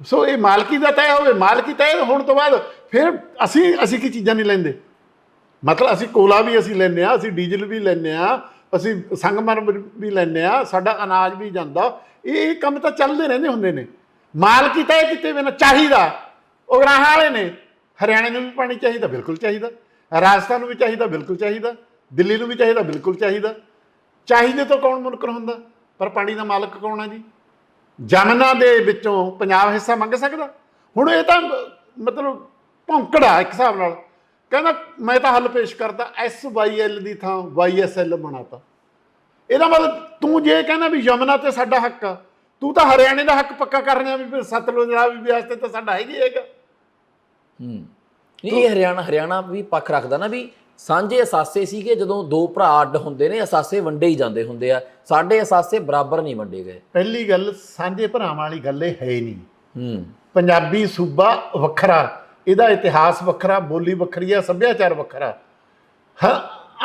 ਸੋ ਇਹ ਮਾਲਕੀ ਦਾ ਤੈਅ ਹੋਵੇ ਮਾਲਕੀ ਤੈਅ ਹੋਣ ਤੋਂ ਬਾਅਦ ਫਿਰ ਅਸੀਂ ਅਸੀਂ ਕੀ ਚੀਜ਼ਾਂ ਨਹੀਂ ਲੈਂਦੇ? ਮਤਲਬ ਅਸੀਂ ਕੋਲਾ ਵੀ ਅਸੀਂ ਲੈਂਦੇ ਆ ਅਸੀਂ ਡੀਜ਼ਲ ਵੀ ਲੈਂਦੇ ਆ ਅਸੀਂ ਸੰਗਮਰਮਰ ਵੀ ਲੈਂਦੇ ਆ ਸਾਡਾ ਅਨਾਜ ਵੀ ਜਾਂਦਾ। ਇਹ ਕੰਮ ਤਾਂ ਚੱਲਦੇ ਰਹਿੰਦੇ ਹੁੰਦੇ ਨੇ। ਮਾਲ ਕੀਤਾ ਇਹ ਕਿਤੇ ਬਿਨਾਂ ਚਾਹੀਦਾ। ਉਗਰਾਹਾਂ ਵਾਲੇ ਨੇ। ਹਰਿਆਣੇ ਨੂੰ ਵੀ ਪਾਣੀ ਚਾਹੀਦਾ, ਬਿਲਕੁਲ ਚਾਹੀਦਾ। ਰਾਜਸਥਾਨ ਨੂੰ ਵੀ ਚਾਹੀਦਾ, ਬਿਲਕੁਲ ਚਾਹੀਦਾ। ਦਿੱਲੀ ਨੂੰ ਵੀ ਚਾਹੀਦਾ, ਬਿਲਕੁਲ ਚਾਹੀਦਾ। ਚਾਹੀਦੇ ਤੋਂ ਕੌਣ ਮੁਨਕਰ ਹੁੰਦਾ? ਪਰ ਪਾਣੀ ਦਾ ਮਾਲਕ ਕੌਣ ਆ ਜੀ? ਜਮਨਾ ਦੇ ਵਿੱਚੋਂ ਪੰਜਾਬ ਹਿੱਸਾ ਮੰਗ ਸਕਦਾ? ਹੁਣ ਇਹ ਤਾਂ, ਮਤਲਬ ਭੌਂਕੜਾ ਇੱਕ ਹਿਸਾਬ ਨਾਲ। ਕਹਿੰਦਾ ਮੈਂ ਤਾਂ ਹੱਲ ਪੇਸ਼ ਕਰਦਾ SYL ਦੀ ਥਾਂ YSL ਬਣਾਤਾ। ਇਹਦਾ ਮਤਲਬ ਤੂੰ ਜੇ ਕਹਿੰਦਾ ਵੀ ਯਮਨਾ ਤੇ ਸਾਡਾ ਹੱਕ ਆ ਤੂੰ ਤਾਂ ਹਰਿਆਣੇ ਦਾ ਹੱਕ ਪੱਕਾ ਕਰ ਰਿਹਾ ਵੀ ਫਿਰ ਸਤਲੁਜ ਰਾਵੀ ਵਿਆਸਤੇ ਤਾਂ ਸਾਡਾ ਹੈਗੀ ਹੈਗਾ। ਹੂੰ। ਇਹ ਹਰਿਆਣਾ ਹਰਿਆਣਾ ਵੀ ਪੱਖ ਰੱਖਦਾ ਨਾ ਵੀ ਸਾਂਝੇ ਅਸਾਸੇ ਸੀਗੇ ਜਦੋਂ ਦੋ ਭਰਾ ਅੱਡ ਹੁੰਦੇ ਨੇ ਅਸਾਸੇ ਵੰਡੇ ਹੀ ਜਾਂਦੇ ਹੁੰਦੇ ਆ। ਸਾਡੇ ਅਸਾਸੇ ਬਰਾਬਰ ਨਹੀਂ ਵੰਡੇ ਗਏ। ਪਹਿਲੀ ਗੱਲ ਸਾਂਝੇ ਭਰਾਵਾਂ ਵਾਲੀ ਗੱਲ ਇਹ ਹੀ ਨਹੀਂ। ਹੂੰ। ਪੰਜਾਬੀ ਸੂਬਾ ਵੱਖਰਾ ਇਹਦਾ ਇਤਿਹਾਸ ਵੱਖਰਾ ਬੋਲੀ ਵੱਖਰੀ ਆ ਸੱਭਿਆਚਾਰ ਵੱਖਰਾ। ਹਾਂ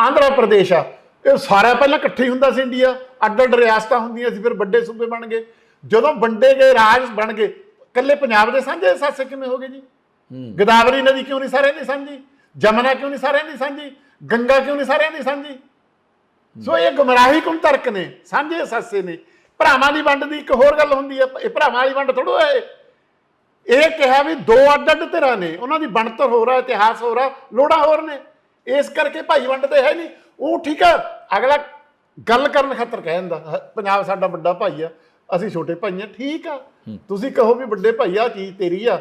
ਆਂਧਰਾ ਪ੍ਰਦੇਸ਼ ਆ। ਇਹ ਸਾਰਾ ਪਹਿਲਾਂ ਇਕੱਠੇ ਹੁੰਦਾ ਸੀ ਇੰਡੀਆ। ਅੱਡ ਅੱਡ ਰਿਆਸਤਾਂ ਹੁੰਦੀਆਂ ਸੀ ਫਿਰ ਵੱਡੇ ਸੂਬੇ ਬਣ ਗਏ। ਜਦੋਂ ਵੰਡੇ ਗਏ ਰਾਜ ਬਣ ਗਏ। ਇਕੱਲੇ ਪੰਜਾਬ ਦੇ ਸਾਂਝੇ ਸਾਸੇ ਕਿਵੇਂ ਹੋ ਗਏ ਜੀ? ਗੋਦਾਵਰੀ ਨਦੀ ਕਿਉਂ ਨਹੀਂ ਸਾਰਿਆਂ ਦੀ ਸਾਂਝੀ? ਜਮਨਾ ਕਿਉਂ ਨਹੀਂ ਸਾਰਿਆਂ ਦੀ ਸਾਂਝੀ? ਗੰਗਾ ਕਿਉਂ ਨਹੀਂ ਸਾਰਿਆਂ ਦੀ ਸਾਂਝੀ? ਸੋ ਇਹ ਗੁੰਮਰਾਹੀ ਕੁਨ ਤਰਕ ਨੇ ਸਾਂਝੇ ਸਾਸੇ ਨੇ। ਭਰਾਵਾਂ ਦੀ ਵੰਡ ਦੀ ਇੱਕ ਹੋਰ ਗੱਲ ਹੁੰਦੀ ਹੈ ਇਹ ਭਰਾਵਾਂ ਵਾਲੀ ਵੰਡ ਥੋੜੋ ਹੈ ਇਹ ਕਿਹਾ ਵੀ ਦੋ ਅੱਡ ਅੱਡ ਧਿਰਾਂ ਨੇ ਉਹਨਾਂ ਦੀ ਬਣਤਰ ਹੋ ਰਹਾ ਇਤਿਹਾਸ ਹੋ ਰਹਾ ਲੋੜਾਂ ਹੋਰ ਨੇ। ਇਸ ਕਰਕੇ ਭਾਈ ਵੰਡ ਤੇ ਹੈ ਨਹੀਂ। ਉਹ ਠੀਕ ਆ ਅਗਲਾ ਗੱਲ ਕਰਨ ਖਾਤਰ ਕਹਿ ਜਾਂਦਾ ਹ- ਪੰਜਾਬ ਸਾਡਾ ਵੱਡਾ ਭਾਈ ਆ ਅਸੀਂ ਛੋਟੇ ਭਾਈ ਆ ਠੀਕ ਆ। ਤੁਸੀਂ ਕਹੋ ਵੀ ਵੱਡੇ ਭਾਈ ਆ ਚੀਜ਼ ਤੇਰੀ ਆ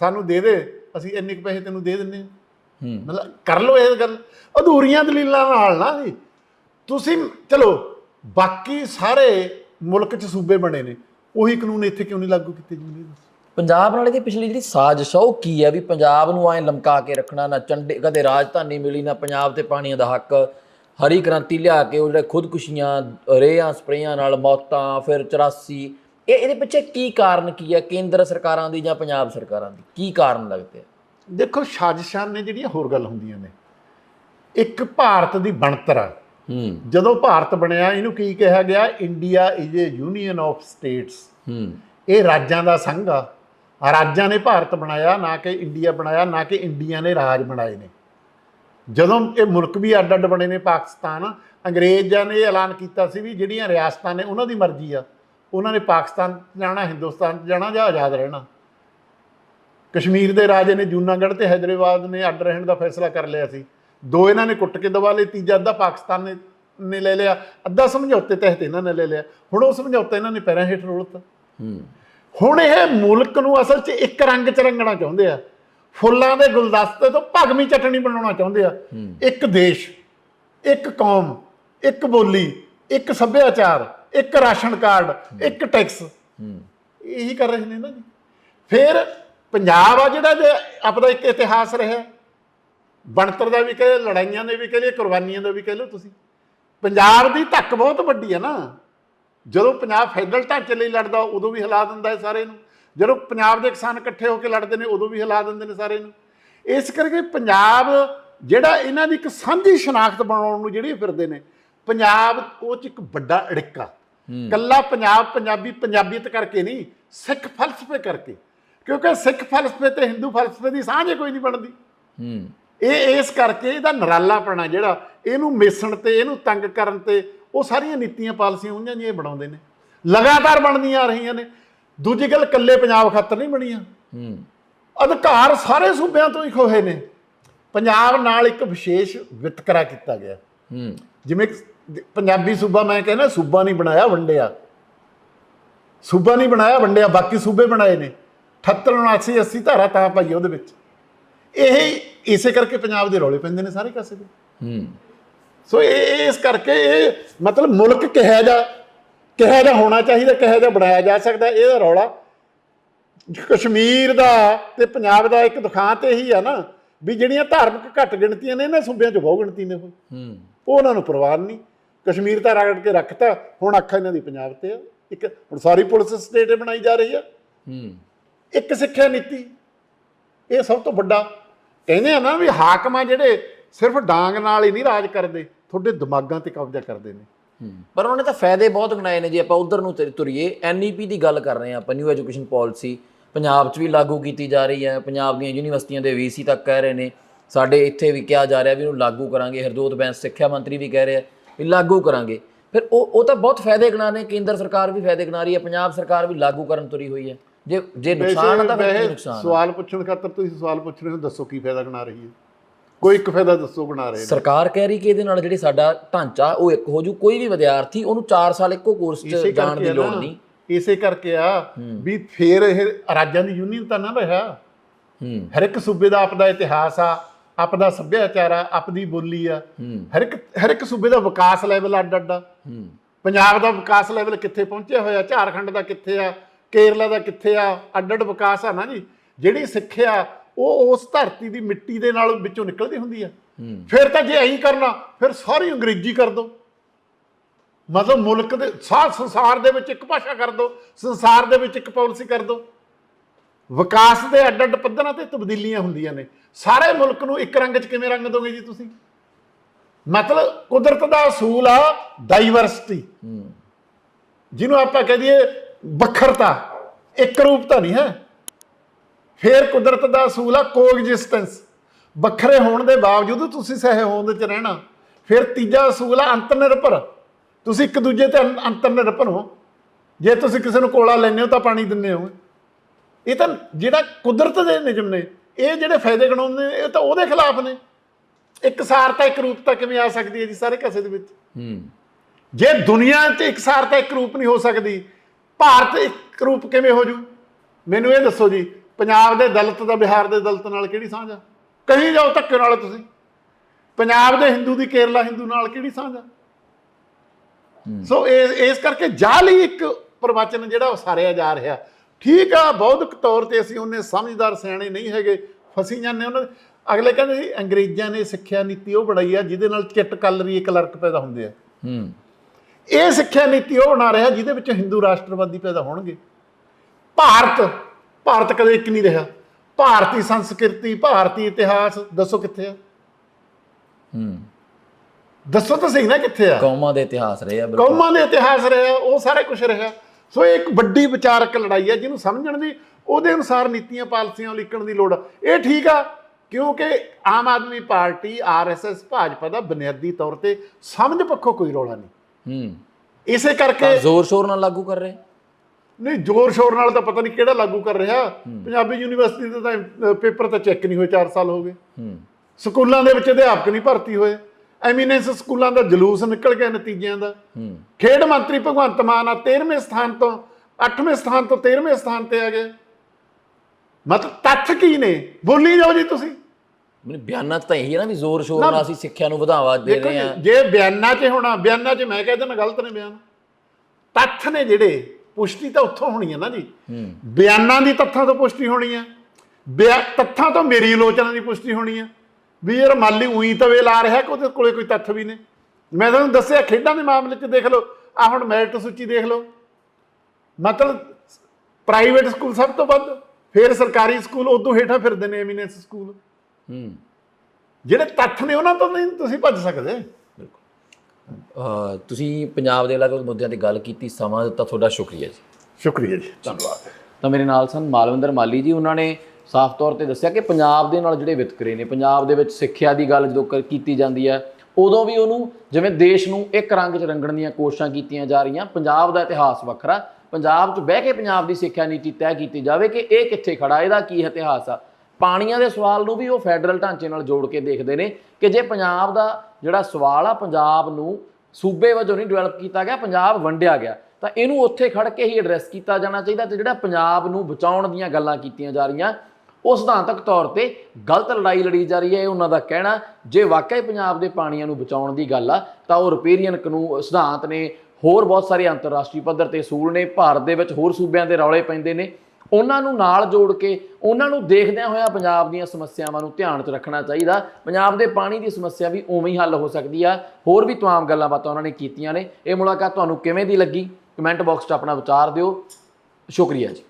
ਸਾਨੂੰ ਦੇ ਦੇ ਅਸੀਂ ਇੰਨੇ ਪੈਸੇ ਤੈਨੂੰ ਦੇ ਦਿੰਨੇ ਹੂੰ। ਮਤਲਬ ਕਰ ਲਓ ਇਹ ਗੱਲ। ਅਧੂਰੀਆਂ ਦਲੀਲਾਂ ਨਾਲ ਨਾ ਜੀ। ਤੁਸੀਂ ਚਲੋ ਬਾਕੀ ਸਾਰੇ ਮੁਲਕ 'ਚ ਸੂਬੇ ਬਣੇ ਨੇ ਉਹੀ ਕਾਨੂੰਨ ਇੱਥੇ ਕਿਉਂ ਨਹੀਂ ਲਾਗੂ ਕੀਤੇ ਜੀ ਮੈਨੂੰ ਇਹ ਦੱਸੋ ਪੰਜਾਬ ਨਾਲ ਇਹਦੀ ਪਿਛਲੀ ਜਿਹੜੀ ਸਾਜ਼ਿਸ਼ ਆ ਉਹ ਕੀ ਹੈ ਵੀ ਪੰਜਾਬ ਨੂੰ ਐ ਲਮਕਾ ਕੇ ਰੱਖਣਾ ਨਾ ਚੰਡੇ ਕਦੇ ਰਾਜਧਾਨੀ ਮਿਲੀ ਨਾ ਪੰਜਾਬ ਤੇ ਪਾਣੀਆਂ ਦਾ ਹੱਕ। ਹਰੀ ਕ੍ਰਾਂਤੀ ਲਿਆ ਕੇ ਉਹ ਜਿਹੜੇ ਖੁਦਕੁਸ਼ੀਆਂ ਰੇਹਾਂ ਸਪਰੇਆਂ ਨਾਲ ਮੌਤਾਂ ਫਿਰ 84 ਇਹ ਇਹਦੇ ਪਿੱਛੇ ਕੀ ਕਾਰਨ ਕੀ ਹੈ ਕੇਂਦਰ ਸਰਕਾਰਾਂ ਦੀ ਜਾਂ ਪੰਜਾਬ ਸਰਕਾਰਾਂ ਦੀ? ਕੀ ਕਾਰਨ ਲੱਗਦੇ ਆ? ਦੇਖੋ ਸਾਜ਼ਿਸ਼ਾਂ ਨੇ ਜਿਹੜੀਆਂ ਹੋਰ ਗੱਲ ਹੁੰਦੀਆਂ ਨੇ। ਇੱਕ ਭਾਰਤ ਦੀ ਬਣਤਰ ਆ। ਹੂੰ। ਜਦੋਂ ਭਾਰਤ ਬਣਿਆ ਇਹਨੂੰ ਕੀ ਕਿਹਾ ਗਿਆ? India is a union of states ਹੂੰ। ਇਹ ਰਾਜਾਂ ਦਾ ਸੰਘ ਆ। ਰਾਜਾਂ ਨੇ ਭਾਰਤ ਬਣਾਇਆ, ਨਾ ਕਿ ਇੰਡੀਆ ਬਣਾਇਆ, ਨਾ ਕਿ ਇੰਡੀਆ ਨੇ ਰਾਜ ਬਣਾਏ ਨੇ। ਜਦੋਂ ਇਹ ਮੁਲਕ ਵੀ ਅੱਡ ਅੱਡ ਬਣੇ ਨੇ, ਪਾਕਿਸਤਾਨ, ਅੰਗਰੇਜ਼ਾਂ ਨੇ ਇਹ ਐਲਾਨ ਕੀਤਾ ਸੀ ਵੀ ਜਿਹੜੀਆਂ ਰਿਆਸਤਾਂ ਨੇ ਉਹਨਾਂ ਦੀ ਮਰਜ਼ੀ ਆ, ਉਹਨਾਂ ਨੇ ਪਾਕਿਸਤਾਨ ਜਾਣਾ, ਹਿੰਦੁਸਤਾਨ 'ਚ ਜਾਣਾ ਜਾਂ ਆਜ਼ਾਦ ਰਹਿਣਾ। ਕਸ਼ਮੀਰ ਦੇ ਰਾਜੇ ਨੇ ਜੂਨਾਗੜ੍ਹ ਤੇ ਹੈਦਰਾਬਾਦ ਨੇ ਅੱਡ ਰਹਿਣ ਦਾ ਫੈਸਲਾ ਕਰ ਲਿਆ ਸੀ। ਦੋ ਇਹਨਾਂ ਨੇ ਕੁੱਟ ਕੇ ਦਬਾ ਲਏ, ਤੀਜਾ ਅੱਧਾ ਪਾਕਿਸਤਾਨ ਨੇ ਨੇ ਲੈ ਲਿਆ, ਅੱਧਾ ਸਮਝੌਤੇ ਤਹਿਤ ਇਹਨਾਂ ਨੇ ਲੈ ਲਿਆ। ਹੁਣ ਉਹ ਸਮਝੌਤਾ ਇਹਨਾਂ ਨੇ ਪੈਰਾਂ ਹੇਠ ਰੋਲਤਾ। ਹੂੰ। ਹੁਣ ਇਹ ਮੁਲਕ ਨੂੰ ਅਸਲ 'ਚ ਇੱਕ ਰੰਗ 'ਚ ਰੰਗਣਾ ਚਾਹੁੰਦੇ ਆ। ਫੁੱਲਾਂ ਦੇ ਗੁਲਦਸਤੇ ਤੋਂ ਭਗਵੀ ਚਟਣੀ ਬਣਾਉਣਾ ਚਾਹੁੰਦੇ ਆ। ਇੱਕ ਦੇਸ਼ ਇੱਕ ਕੌਮ ਇੱਕ ਬੋਲੀ ਇੱਕ ਸੱਭਿਆਚਾਰ ਇੱਕ ਰਾਸ਼ਨ ਕਾਰਡ ਇੱਕ ਟੈਕਸ। ਇਹੀ ਕਰ ਰਹੇ ਨੇ ਨਾ ਜੀ। ਫਿਰ ਪੰਜਾਬ ਆ ਜਿਹੜਾ ਜੇ ਆਪਦਾ ਇੱਕ ਇਤਿਹਾਸ ਰਿਹਾ। ਬਣਤਰ ਦਾ ਵੀ ਕਹੇ ਲੜਾਈਆਂ ਦੇ ਵੀ ਕਹੇ ਕੁਰਬਾਨੀਆਂ ਦਾ ਵੀ ਕਹ ਲਓ ਤੁਸੀਂ। ਪੰਜਾਬ ਦੀ ਧੱਕ ਬਹੁਤ ਵੱਡੀ ਹੈ ਨਾ। ਜਦੋਂ ਪੰਜਾਬ ਫੈਡਰਲ ਢਾਂਚੇ ਲਈ ਲੜਦਾ ਉਦੋਂ ਵੀ ਹਿਲਾ ਦਿੰਦਾ ਹੈ ਸਾਰੇ ਨੂੰ। ਜਦੋਂ ਪੰਜਾਬ ਦੇ ਕਿਸਾਨ ਇਕੱਠੇ ਹੋ ਕੇ ਲੜਦੇ ਨੇ ਉਦੋਂ ਵੀ ਹਿਲਾ ਦਿੰਦੇ ਨੇ ਸਾਰੇ ਨੂੰ। ਇਸ ਕਰਕੇ ਪੰਜਾਬ ਜਿਹੜਾ ਇਹਨਾਂ ਦੀ ਇੱਕ ਸਾਂਝੀ ਸ਼ਨਾਖਤ ਬਣਾਉਣ ਨੂੰ ਜਿਹੜੀ ਫਿਰਦੇ ਨੇ ਪੰਜਾਬ ਉਹ ਚ ਇੱਕ ਵੱਡਾ ਅੜਿੱਕਾ। ਕੱਲਾ ਪੰਜਾਬ ਪੰਜਾਬੀ ਪੰਜਾਬੀਅਤ ਕਰਕੇ ਨਹੀਂ ਸਿੱਖ ਫਲਸਫੇ ਕਰਕੇ। ਕਿਉਂਕਿ ਸਿੱਖ ਫਲਸਫੇ ਤੇ ਹਿੰਦੂ ਫਲਸਫੇ ਦੀ ਸਾਂਝ ਕੋਈ ਨਹੀਂ ਬਣਦੀ। ਹੂੰ। ਇਹ ਇਸ ਕਰਕੇ ਇਹਦਾ ਨਰਾਲਾਪਣਾ ਜਿਹੜਾ ਇਹਨੂੰ ਮੇਸਣ ਤੇ ਇਹਨੂੰ ਤੰਗ ਕਰਨ ਤੇ ਉਹ ਸਾਰੀਆਂ ਨੀਤੀਆਂ ਪਾਲਿਸੀਆਂ ਉਹਨਾਂ ਇਹ ਬਣਾਉਂਦੇ ਨੇ। ਲਗਾਤਾਰ ਬਣਦੀਆਂ ਆ ਰਹੀਆਂ ਨੇ। ਦੂਜੀ ਗੱਲ ਇਕੱਲੇ ਪੰਜਾਬ ਖਾਤਰ ਨਹੀਂ ਬਣੀਆਂ। ਹੂੰ। ਅਧਿਕਾਰ ਸਾਰੇ ਸੂਬਿਆਂ ਤੋਂ ਹੀ ਖੋਹੇ ਨੇ। ਪੰਜਾਬ ਨਾਲ ਇੱਕ ਵਿਸ਼ੇਸ਼ ਵਿਤਕਰਾ ਕੀਤਾ ਗਿਆ। ਹੂੰ। ਜਿਵੇਂ ਪੰਜਾਬੀ ਸੂਬਾ ਮੈਂ ਕਹਿੰਦਾ ਸੂਬਾ ਨਹੀਂ ਬਣਾਇਆ ਵੰਡਿਆ। ਸੂਬਾ ਨਹੀਂ ਬਣਾਇਆ ਵੰਡਿਆ ਬਾਕੀ ਸੂਬੇ ਬਣਾਏ ਨੇ। 78 79 80 ਧਾਰਾ ਤਾਂ ਪਾਈ ਉਹਦੇ ਵਿੱਚ। ਇਹ ਇਸੇ ਕਰਕੇ ਪੰਜਾਬ ਦੇ ਰੌਲੇ ਪੈਂਦੇ ਨੇ ਸਾਰੇ ਕਾਸੇ ਦੇ। ਹੂੰ। ਸੋ ਇਹ ਇਸ ਕਰਕੇ ਇਹ ਮਤਲਬ ਮੁਲਕ ਕਿਹਾ ਜਾ ਕਿਹਾ ਜਾ ਹੋਣਾ ਚਾਹੀਦਾ ਕਿਹਾ ਜਾ ਬਣਾਇਆ ਜਾ ਸਕਦਾ ਇਹਦਾ ਰੌਲਾ। ਕਸ਼ਮੀਰ ਦਾ ਤੇ ਪੰਜਾਬ ਦਾ ਇੱਕ ਦੁਖਾਂਤ ਇਹੀ ਆ ਨਾ ਵੀ ਜਿਹੜੀਆਂ ਧਾਰਮਿਕ ਘੱਟ ਗਿਣਤੀਆਂ ਨੇ ਇਹਨਾਂ ਸੂਬਿਆਂ 'ਚ ਬਹੁ ਗਿਣਤੀ ਨੇ ਉਹ। ਹੂੰ। ਉਹ ਉਹਨਾਂ ਨੂੰ ਪ੍ਰਵਾਨ ਨਹੀਂ। ਕਸ਼ਮੀਰ ਤਾਂ ਰਗੜ ਕੇ ਰੱਖਤਾ ਹੁਣ ਅੱਖਾਂ ਇਹਨਾਂ ਦੀ ਪੰਜਾਬ ਤੇ ਆ। ਇੱਕ ਹੁਣ ਸਾਰੀ ਪੁਲਿਸ ਸਟੇਟ ਬਣਾਈ ਜਾ ਰਹੀ ਆ। ਹੂੰ। ਇੱਕ ਸਿੱਖਿਆ ਨੀਤੀ ਇਹ ਸਭ ਤੋਂ ਵੱਡਾ। ਕਹਿੰਦੇ ਆ ਨਾ ਵੀ ਹਾਕਮ ਆ ਜਿਹੜੇ ਸਿਰਫ ਡਾਂਗ ਨਾਲ ਹੀ ਨਹੀਂ ਰਾਜ ਕਰਦੇ ਤੁਹਾਡੇ ਦਿਮਾਗਾਂ ਤੇ ਕਬਜ਼ਾ ਕਰਦੇ ਨੇ। ਪਰ ਉਹਨੇ ਤਾਂ ਫਾਇਦੇ ਬਹੁਤ ਗਿਣਾਏ ਨੇ ਜੇ ਆਪਾਂ ਉਧਰ ਨੂੰ ਤੁਰ- ਤੁਰੀਏ ਐਨਈਪੀ ਦੀ ਗੱਲ ਕਰ ਰਹੇ ਹਾਂ ਆਪਾਂ ਨਿਊ ਐਜੂਕੇਸ਼ਨ ਪਾਲਿਸੀ ਪੰਜਾਬ 'ਚ ਵੀ ਲਾਗੂ ਕੀਤੀ ਜਾ ਰਹੀ ਹੈ ਪੰਜਾਬ ਦੀਆਂ ਯੂਨੀਵਰਸਿਟੀਆਂ ਦੇ ਵੀਸੀ ਤੱਕ ਕਹਿ ਰਹੇ ਨੇ ਸਾਡੇ ਇੱਥੇ ਵੀ ਕਿਹਾ ਜਾ ਰਿਹਾ ਵੀ ਇਹਨੂੰ ਲਾਗੂ ਕਰਾਂਗੇ ਹਰਜੋਤ ਬੈਂਸ ਸਿੱਖਿਆ ਮੰਤਰੀ ਵੀ ਕਹਿ ਰਿਹਾ ਵੀ ਲਾਗੂ ਕਰਾਂਗੇ ਫਿਰ ਉਹ ਉਹ ਤਾਂ ਬਹੁਤ ਫਾਇਦੇ ਗਿਣਾ ਨੇ ਕੇਂਦਰ ਸਰਕਾਰ ਵੀ ਫਾਇਦੇ ਗਿਣਾ ਰਹੀ ਹੈ ਪੰਜਾਬ ਸਰਕਾਰ ਵੀ ਲਾਗੂ ਕਰਨ ਤੁਰੀ ਹੋਈ ਹੈ ਜੇ ਜੇ ਨੁਕਸਾਨ ਆ ਤਾਂ ਫਿਰ ਨੁਕਸਾਨ ਆ? ਸਵਾਲ ਪੁੱਛਣ ਖਾਤਰ ਤੁਸੀਂ ਸਵਾਲ ਪੁੱਛ ਰਹੇ ਹੋ ਦੱਸੋ ਕੀ ਫਾਇਦਾ ਗਣਾ ਰਹੀ ਹੈ ਕੋਈ ਇੱਕ ਫਾਇਦਾ ਦੱਸੋ ਗਣਾ ਰਹੇ ਨੇ। ਸਰਕਾਰ ਕਹਿ ਰਹੀ ਕਿ ਇਹਦੇ ਨਾਲ ਜਿਹੜੀ ਸਾਡਾ ਢਾਂਚਾ ਉਹ ਇੱਕ ਹੋ ਜੂ ਕੋਈ ਵੀ ਵਿਦਿਆਰਥੀ ਉਹਨੂੰ 4 ਸਾਲ ਇੱਕੋ ਕੋਰਸ 'ਚ ਜਾਣ ਦੀ ਲੋੜ ਨਹੀਂ। ਇਸੇ ਕਰਕੇ ਆ ਵੀ ਫੇਰ ਇਹ ਰਾਜਾਂ ਦੀ ਯੂਨੀਅਨ ਤਾਂ ਨਾ ਰਿਹਾ। ਹਰ ਇੱਕ ਸੂਬੇ ਦਾ ਆਪਦਾ ਇਤਿਹਾਸ ਆ ਆਪਦਾ ਸੱਭਿਆਚਾਰ ਆ ਆਪਦੀ ਬੋਲੀ ਆ। ਹਰ ਇੱਕ ਹਰ ਇੱਕ ਸੂਬੇ ਦਾ ਵਿਕਾਸ ਲੈਵਲ ਅੱਡ ਅੱਡ ਆ ਪੰਜਾਬ ਦਾ ਵਿਕਾਸ ਲੈਵਲ ਕਿੱਥੇ ਪਹੁੰਚਿਆ ਹੋਇਆ ਝਾਰਖੰਡ ਦਾ ਕਿੱਥੇ ਆ ਕੇਰਲਾ ਦਾ ਕਿੱਥੇ ਆ ਅੱਡ ਅੱਡ ਵਿਕਾਸ ਆ ਨਾ ਜੀ। ਜਿਹੜੀ ਸਿੱਖਿਆ ਉਹ ਉਸ ਧਰਤੀ ਦੀ ਮਿੱਟੀ ਦੇ ਨਾਲ ਵਿੱਚੋਂ ਨਿਕਲਦੀ ਹੁੰਦੀ ਆ। ਫਿਰ ਤਾਂ ਜੇ ਐਂ ਕਰਨਾ ਫਿਰ ਸਾਰੀ ਅੰਗਰੇਜ਼ੀ ਕਰ ਦੋ। ਮਤਲਬ ਮੁਲਕ ਦੇ ਸਾਰ ਸੰਸਾਰ ਦੇ ਵਿੱਚ ਇੱਕ ਭਾਸ਼ਾ ਕਰ ਦੋ ਸੰਸਾਰ ਦੇ ਵਿੱਚ ਇੱਕ ਪਾਲਿਸੀ ਕਰ ਦੋ। ਵਿਕਾਸ ਦੇ ਅੱਡ ਅੱਡ ਪੱਧਰਾਂ ਤੇ ਤਬਦੀਲੀਆਂ ਹੁੰਦੀਆਂ ਨੇ। ਸਾਰੇ ਮੁਲਕ ਨੂੰ ਇੱਕ ਰੰਗ 'ਚ ਕਿਵੇਂ ਰੰਗ ਦੋਗੇ ਜੀ ਤੁਸੀਂ? ਮਤਲਬ ਕੁਦਰਤ ਦਾ ਅਸੂਲ ਆ ਡਾਈਵਰਸਿਟੀ ਜਿਹਨੂੰ ਆਪਾਂ ਕਹਿ ਦਈਏ ਵੱਖਰਤਾ। ਇੱਕ ਰੂਪਤਾ ਨਹੀਂ ਹੈ। ਫਿਰ ਕੁਦਰਤ ਦਾ ਅਸੂਲ ਆ ਕੋਐਗਜ਼ਿਸਟੈਂਸ ਵੱਖਰੇ ਹੋਣ ਦੇ ਬਾਵਜੂਦ ਤੁਸੀਂ ਸਹਿ ਹੋਂਦ ਚ ਰਹਿਣਾ। ਫਿਰ ਤੀਜਾ ਅਸੂਲ ਆ ਅੰਤਰਨਿਰਭਰ। ਤੁਸੀਂ ਇੱਕ ਦੂਜੇ ਤੇ ਅੰਤ- ਅੰਤਰਨਿਰਭਰ ਹੋ। ਜੇ ਤੁਸੀਂ ਕਿਸੇ ਨੂੰ ਕੋਲਾ ਲੈਂਦੇ ਹੋ ਤਾਂ ਪਾਣੀ ਦਿੰਦੇ ਹੋ। ਇਹ ਤਾਂ ਜਿਹੜਾ ਕੁਦਰਤ ਦੇ ਨਿਯਮ ਨੇ ਇਹ ਜਿਹੜੇ ਫਾਇਦੇ ਗਣਾਉਂਦੇ ਨੇ ਇਹ ਤਾਂ ਉਹਦੇ ਖਿਲਾਫ ਨੇ। ਇੱਕ ਸਾਰਤਾ ਇੱਕ ਰੂਪਤਾ ਕਿਵੇਂ ਆ ਸਕਦੀ ਹੈ ਜੀ ਸਾਰੇ ਕਿਸੇ ਦੇ ਵਿੱਚ। ਹੂੰ। ਜੇ ਦੁਨੀਆ 'ਚ ਇਕਸਾਰਤਾ ਇੱਕ ਰੂਪ ਨਹੀਂ ਹੋ ਸਕਦੀ ਭਾਰਤ ਇੱਕ ਰੂਪ ਕਿਵੇਂ ਹੋ ਜੂ? ਮੈਨੂੰ ਇਹ ਦੱਸੋ ਜੀ ਪੰਜਾਬ ਦੇ ਦਲਿਤ ਦਾ ਬਿਹਾਰ ਦੇ ਦਲਿਤ ਨਾਲ ਕਿਹੜੀ ਸਾਂਝ ਆ? ਕਹੀਂ ਜਾਓ ਧੱਕੇ ਨਾਲ ਤੁਸੀਂ। ਪੰਜਾਬ ਦੇ ਹਿੰਦੂ ਦੀ ਕੇਰਲਾ ਹਿੰਦੂ ਨਾਲ ਕਿਹੜੀ ਸਾਂਝ ਆ? ਸੋ ਇਸ ਕਰਕੇ ਜਾਲੀ ਇੱਕ ਪ੍ਰਵਚਨ ਜਿਹੜਾ ਉਹ ਸਾਰਿਆ ਜਾ ਰਿਹਾ। ਠੀਕ ਆ ਬੌਧਿਕ ਤੌਰ ਤੇ ਅਸੀਂ ਉਹਨੇ ਸਮਝਦਾਰ ਸਿਆਣੇ ਨਹੀਂ ਹੈਗੇ। ਫਸੀ ਜਾਂਦੇ ਉਹਨਾਂ। ਅਗਲੇ ਕਹਿੰਦੇ ਜੀ ਅੰਗਰੇਜ਼ਾਂ ਨੇ ਸਿੱਖਿਆ ਨੀਤੀ ਉਹ ਬਣਾਈ ਆ ਜਿਹਦੇ ਨਾਲ ਚਿੱਟ ਕਲਰੀ ਕਲਰਕ ਪੈਦਾ ਹੁੰਦੇ ਆ। ਹੂੰ। ਇਹ ਸਿੱਖਿਆ ਨੀਤੀ ਉਹ ਬਣਾ ਰਿਹਾ ਜਿਹਦੇ ਵਿੱਚ ਹਿੰਦੂ ਰਾਸ਼ਟਰਵਾਦੀ ਪੈਦਾ ਹੋਣਗੇ। ਭਾਰਤ ਭਾਰਤ ਕਦੇ ਇੱਕ ਨਹੀਂ ਰਿਹਾ। ਭਾਰਤੀ ਸੰਸਕ੍ਰਿਤੀ ਭਾਰਤੀ ਇਤਿਹਾਸ ਦੱਸੋ ਕਿੱਥੇ ਆ? ਹੂੰ। ਦੱਸੋ ਤਾਂ ਸਹੀ ਨਾ ਕਿੱਥੇ ਆ। ਕੌਮਾਂ ਦੇ ਇਤਿਹਾਸ ਰਹੇ ਆ ਬਿਲਕੁਲ। ਕੌਮਾਂ ਦੇ ਇਤਿਹਾਸ ਰਿਹਾ ਉਹ ਸਾਰੇ ਕੁਝ ਰਿਹਾ। ਸੋ ਇਹ ਇੱਕ ਵੱਡੀ ਵਿਚਾਰਕ ਲੜਾਈ ਹੈ ਜਿਹਨੂੰ ਸਮਝਣ ਦੀ ਉਹਦੇ ਅਨੁਸਾਰ ਨੀਤੀਆਂ ਪਾਲਿਸੀਆਂ ਲਿਖਣ ਦੀ ਲੋੜ ਆ। ਇਹ ਠੀਕ ਆ ਕਿਉਂਕਿ ਆਮ ਆਦਮੀ ਪਾਰਟੀ ਆਰਐਸਐਸ ਭਾਜਪਾ ਦਾ ਬੁਨਿਆਦੀ ਤੌਰ ਤੇ ਸਮਝ ਪੱਖੋਂ ਕੋਈ ਰੌਲਾ ਨਹੀਂ। ਹੂੰ। ਇਸੇ ਕਰਕੇ ਜ਼ੋਰ ਸ਼ੋਰ ਨਾਲ ਲਾਗੂ ਕਰ ਰਹੇ? ਨਹੀਂ ਜ਼ੋਰ ਸ਼ੋਰ ਨਾਲ ਤਾਂ ਪਤਾ ਨਹੀਂ ਕਿਹੜਾ ਲਾਗੂ ਕਰ ਰਿਹਾ। ਪੰਜਾਬੀ ਯੂਨੀਵਰਸਿਟੀ ਦੇ ਤਾਂ ਪੇਪਰ ਤਾਂ ਚੈੱਕ ਨਹੀਂ ਹੋਏ 4 ਸਾਲ ਹੋ ਗਏ। ਸਕੂਲਾਂ ਦੇ ਵਿੱਚ ਅਧਿਆਪਕ ਨਹੀਂ ਭਰਤੀ ਹੋਏ। ਐਮੀਨੈਂਸ ਸਕੂਲਾਂ ਦਾ ਜਲੂਸ ਨਿਕਲ ਗਿਆ ਨਤੀਜਿਆਂ ਦਾ। ਖੇਡ ਮੰਤਰੀ ਭਗਵੰਤ ਮਾਨ ਆ 13ਵੇਂ ਸਥਾਨ ਤੋਂ 8ਵੇਂ ਸਥਾਨ ਤੋਂ 13ਵੇਂ ਸਥਾਨ ਤੇ ਆ ਗਏ। ਮਤਲਬ ਤੱਥ ਕੀ ਨੇ? ਬੋਲੀ ਜਾਓ ਜੀ ਤੁਸੀਂ। ਮੈਨੂੰ ਬਿਆਨਾਂ 'ਚ ਤਾਂ ਇਹੀ ਹੈ ਨਾ ਵੀ ਜ਼ੋਰ ਸ਼ੋਰ ਨਾਲ ਅਸੀਂ ਸਿੱਖਿਆ ਨੂੰ ਵਧਾਵਾ ਦੇ ਰਹੇ ਹਾਂ। ਜੇ ਬਿਆਨਾਂ 'ਚ ਹੋਣਾ ਬਿਆਨਾਂ 'ਚ ਮੈਂ ਕਹਿ ਦੇਣਾ ਗਲਤ ਨੇ ਬਿਆਨ। ਤੱਥ ਨੇ ਜਿਹੜੇ ਪੁਸ਼ਟੀ ਤਾਂ ਉੱਥੋਂ ਹੋਣੀ ਹੈ ਨਾ ਜੀ। ਬਿਆਨਾਂ ਦੀ ਤੱਥਾਂ ਤੋਂ ਪੁਸ਼ਟੀ ਹੋਣੀ ਹੈ। ਤੱਥਾਂ ਤੋਂ ਮੇਰੀ ਆਲੋਚਨਾ ਦੀ ਪੁਸ਼ਟੀ ਹੋਣੀ ਹੈ। ਵੀ ਯਾਰ ਮਾਲੀ ਉਹੀ ਤਵੇ ਲਾ ਰਿਹਾ ਕਿ ਉਹਦੇ ਕੋਲੇ ਕੋਈ ਤੱਥ ਵੀ ਨੇ। ਮੈਂ ਤੁਹਾਨੂੰ ਦੱਸਿਆ ਖੇਡਾਂ ਦੇ ਮਾਮਲੇ 'ਚ ਦੇਖ ਲਓ। ਆ ਹੁਣ ਮੈਰਿਟ ਸੂਚੀ ਦੇਖ ਲਓ। ਮਤਲਬ ਪ੍ਰਾਈਵੇਟ ਸਕੂਲ ਸਭ ਤੋਂ ਵੱਧ ਫਿਰ ਸਰਕਾਰੀ ਸਕੂਲ ਉਦੋਂ ਹੇਠਾਂ ਫਿਰਦੇ ਨੇ ਐਮੀਨੈਂਸ ਸਕੂਲ ਹੂੰ। ਜਿਹੜੇ ਤੱਥ ਨੇ ਉਹਨਾਂ ਤੋਂ ਨਹੀਂ ਤੁਸੀਂ ਭੱਜ ਸਕਦੇ। ਤੁਸੀਂ ਪੰਜਾਬ ਦੇ ਅਲੱਗ-ਅਲੱਗ ਮੁੱਦਿਆਂ ਤੇ ਗੱਲ ਕੀਤੀ ਸਮਾਂ ਦਿੱਤਾ ਤੁਹਾਡਾ ਸ਼ੁਕਰੀਆ ਜੀ। ਸ਼ੁਕਰੀਆ ਜੀ। ਧੰਨਵਾਦ। ਤਾਂ ਮੇਰੇ ਨਾਲ ਸਨ ਮਾਲਵਿੰਦਰ ਮਾਲੀ ਜੀ ਉਹਨਾਂ ਨੇ ਸਾਫ਼ ਤੌਰ ਤੇ ਦੱਸਿਆ ਕਿ ਪੰਜਾਬ ਦੇ ਨਾਲ ਜਿਹੜੇ ਵਿਤਕਰੇ ਨੇ ਪੰਜਾਬ ਦੇ ਵਿੱਚ ਸਿੱਖਿਆ ਦੀ ਗੱਲ ਜਦੋਂ ਕਰ- ਕੀਤੀ ਜਾਂਦੀ ਹੈ ਉਦੋਂ ਵੀ ਉਹਨੂੰ ਜਿਵੇਂ ਦੇਸ਼ ਨੂੰ ਇੱਕ ਰੰਗ 'ਚ ਰੰਗਣ ਦੀਆਂ ਕੋਸ਼ਿਸ਼ਾਂ ਕੀਤੀਆਂ ਜਾ ਰਹੀਆਂ ਪੰਜਾਬ ਦਾ ਇਤਿਹਾਸ ਵੱਖਰਾ ਪੰਜਾਬ 'ਚ ਬਹਿ ਕੇ ਪੰਜਾਬ ਦੀ ਸਿੱਖਿਆ ਨੀਤੀ ਤੈਅ ਕੀਤੀ ਜਾਵੇ ਕਿ ਇਹ ਕਿੱਥੇ ਖੜਾ ਇਹਦਾ ਕੀ ਇਤਿਹਾਸ ਆ। ਪਾਣੀਆਂ ਦੇ ਸਵਾਲ ਨੂੰ ਵੀ ਉਹ ਫੈਡਰਲ ਢਾਂਚੇ ਨਾਲ ਜੋੜ ਕੇ ਦੇਖਦੇ ਨੇ ਕਿ ਜੇ ਪੰਜਾਬ ਦਾ ਜਿਹੜਾ ਸਵਾਲ ਆ, ਪੰਜਾਬ ਨੂੰ ਸੂਬੇ ਵਜੋਂ ਨਹੀਂ ਡਿਵੈਲਪ ਕੀਤਾ ਗਿਆ, ਪੰਜਾਬ ਵੰਡਿਆ ਗਿਆ, ਤਾਂ ਇਹਨੂੰ ਉੱਥੇ ਖੜ ਕੇ ਹੀ ਐਡਰੈਸ ਕੀਤਾ ਜਾਣਾ ਚਾਹੀਦਾ ਤੇ ਜਿਹੜਾ ਪੰਜਾਬ ਨੂੰ ਬਚਾਉਣ ਦੀਆਂ ਗੱਲਾਂ ਕੀਤੀਆਂ ਜਾ ਰਹੀਆਂ, ਉਹ ਸਿਧਾਂਤਕ ਤੌਰ ਤੇ ਗਲਤ ਲੜਾਈ ਲੜੀ ਜਾ ਰਹੀ ਹੈ, ਇਹ ਉਹਨਾਂ ਦਾ ਕਹਿਣਾ। ਜੇ ਵਾਕਈ ਪੰਜਾਬ ਦੇ ਪਾਣੀਆਂ ਨੂੰ ਬਚਾਉਣ ਦੀ ਗੱਲ ਆ, ਤਾਂ ਉਹ ਰਿਪੇਰੀਅਨ ਕਾਨੂੰਨ, ਸਿਧਾਂਤ ਨੇ ਹੋਰ ਬਹੁਤ ਸਾਰੇ ਅੰਤਰਰਾਸ਼ਟਰੀ ਪੱਧਰ ਤੇ ਅਸੂਲ ਨੇ, ਭਾਰਤ ਦੇ ਵਿੱਚ ਹੋਰ ਸੂਬਿਆਂ ਦੇ ਰੌਲੇ ਪੈਂਦੇ ਨੇ। ਉਹਨਾਂ ਨੂੰ ਨਾਲ ਜੋੜ ਕੇ ਉਹਨਾਂ ਨੂੰ ਦੇਖਦਿਆਂ ਹੋਇਆਂ ਪੰਜਾਬ ਦੀਆਂ ਸਮੱਸਿਆਵਾਂ ਨੂੰ ਧਿਆਨ 'ਚ ਰੱਖਣਾ ਚਾਹੀਦਾ। ਪੰਜਾਬ ਦੇ ਪਾਣੀ ਦੀ ਸਮੱਸਿਆ ਵੀ ਉਵੇਂ ਹੀ ਹੱਲ ਹੋ ਸਕਦੀ ਆ। ਹੋਰ ਵੀ ਤਮਾਮ ਗੱਲਾਂ ਬਾਤਾਂ ਉਹਨਾਂ ਨੇ ਕੀਤੀਆਂ ਨੇ। ਇਹ ਮੁਲਾਕਾਤ ਤੁਹਾਨੂੰ ਕਿਵੇਂ ਦੀ ਲੱਗੀ? ਕਮੈਂਟ ਬਾਕਸ 'ਚ ਆਪਣਾ ਵਿਚਾਰ ਦਿਓ। ਸ਼ੁਕਰੀਆ ਜੀ।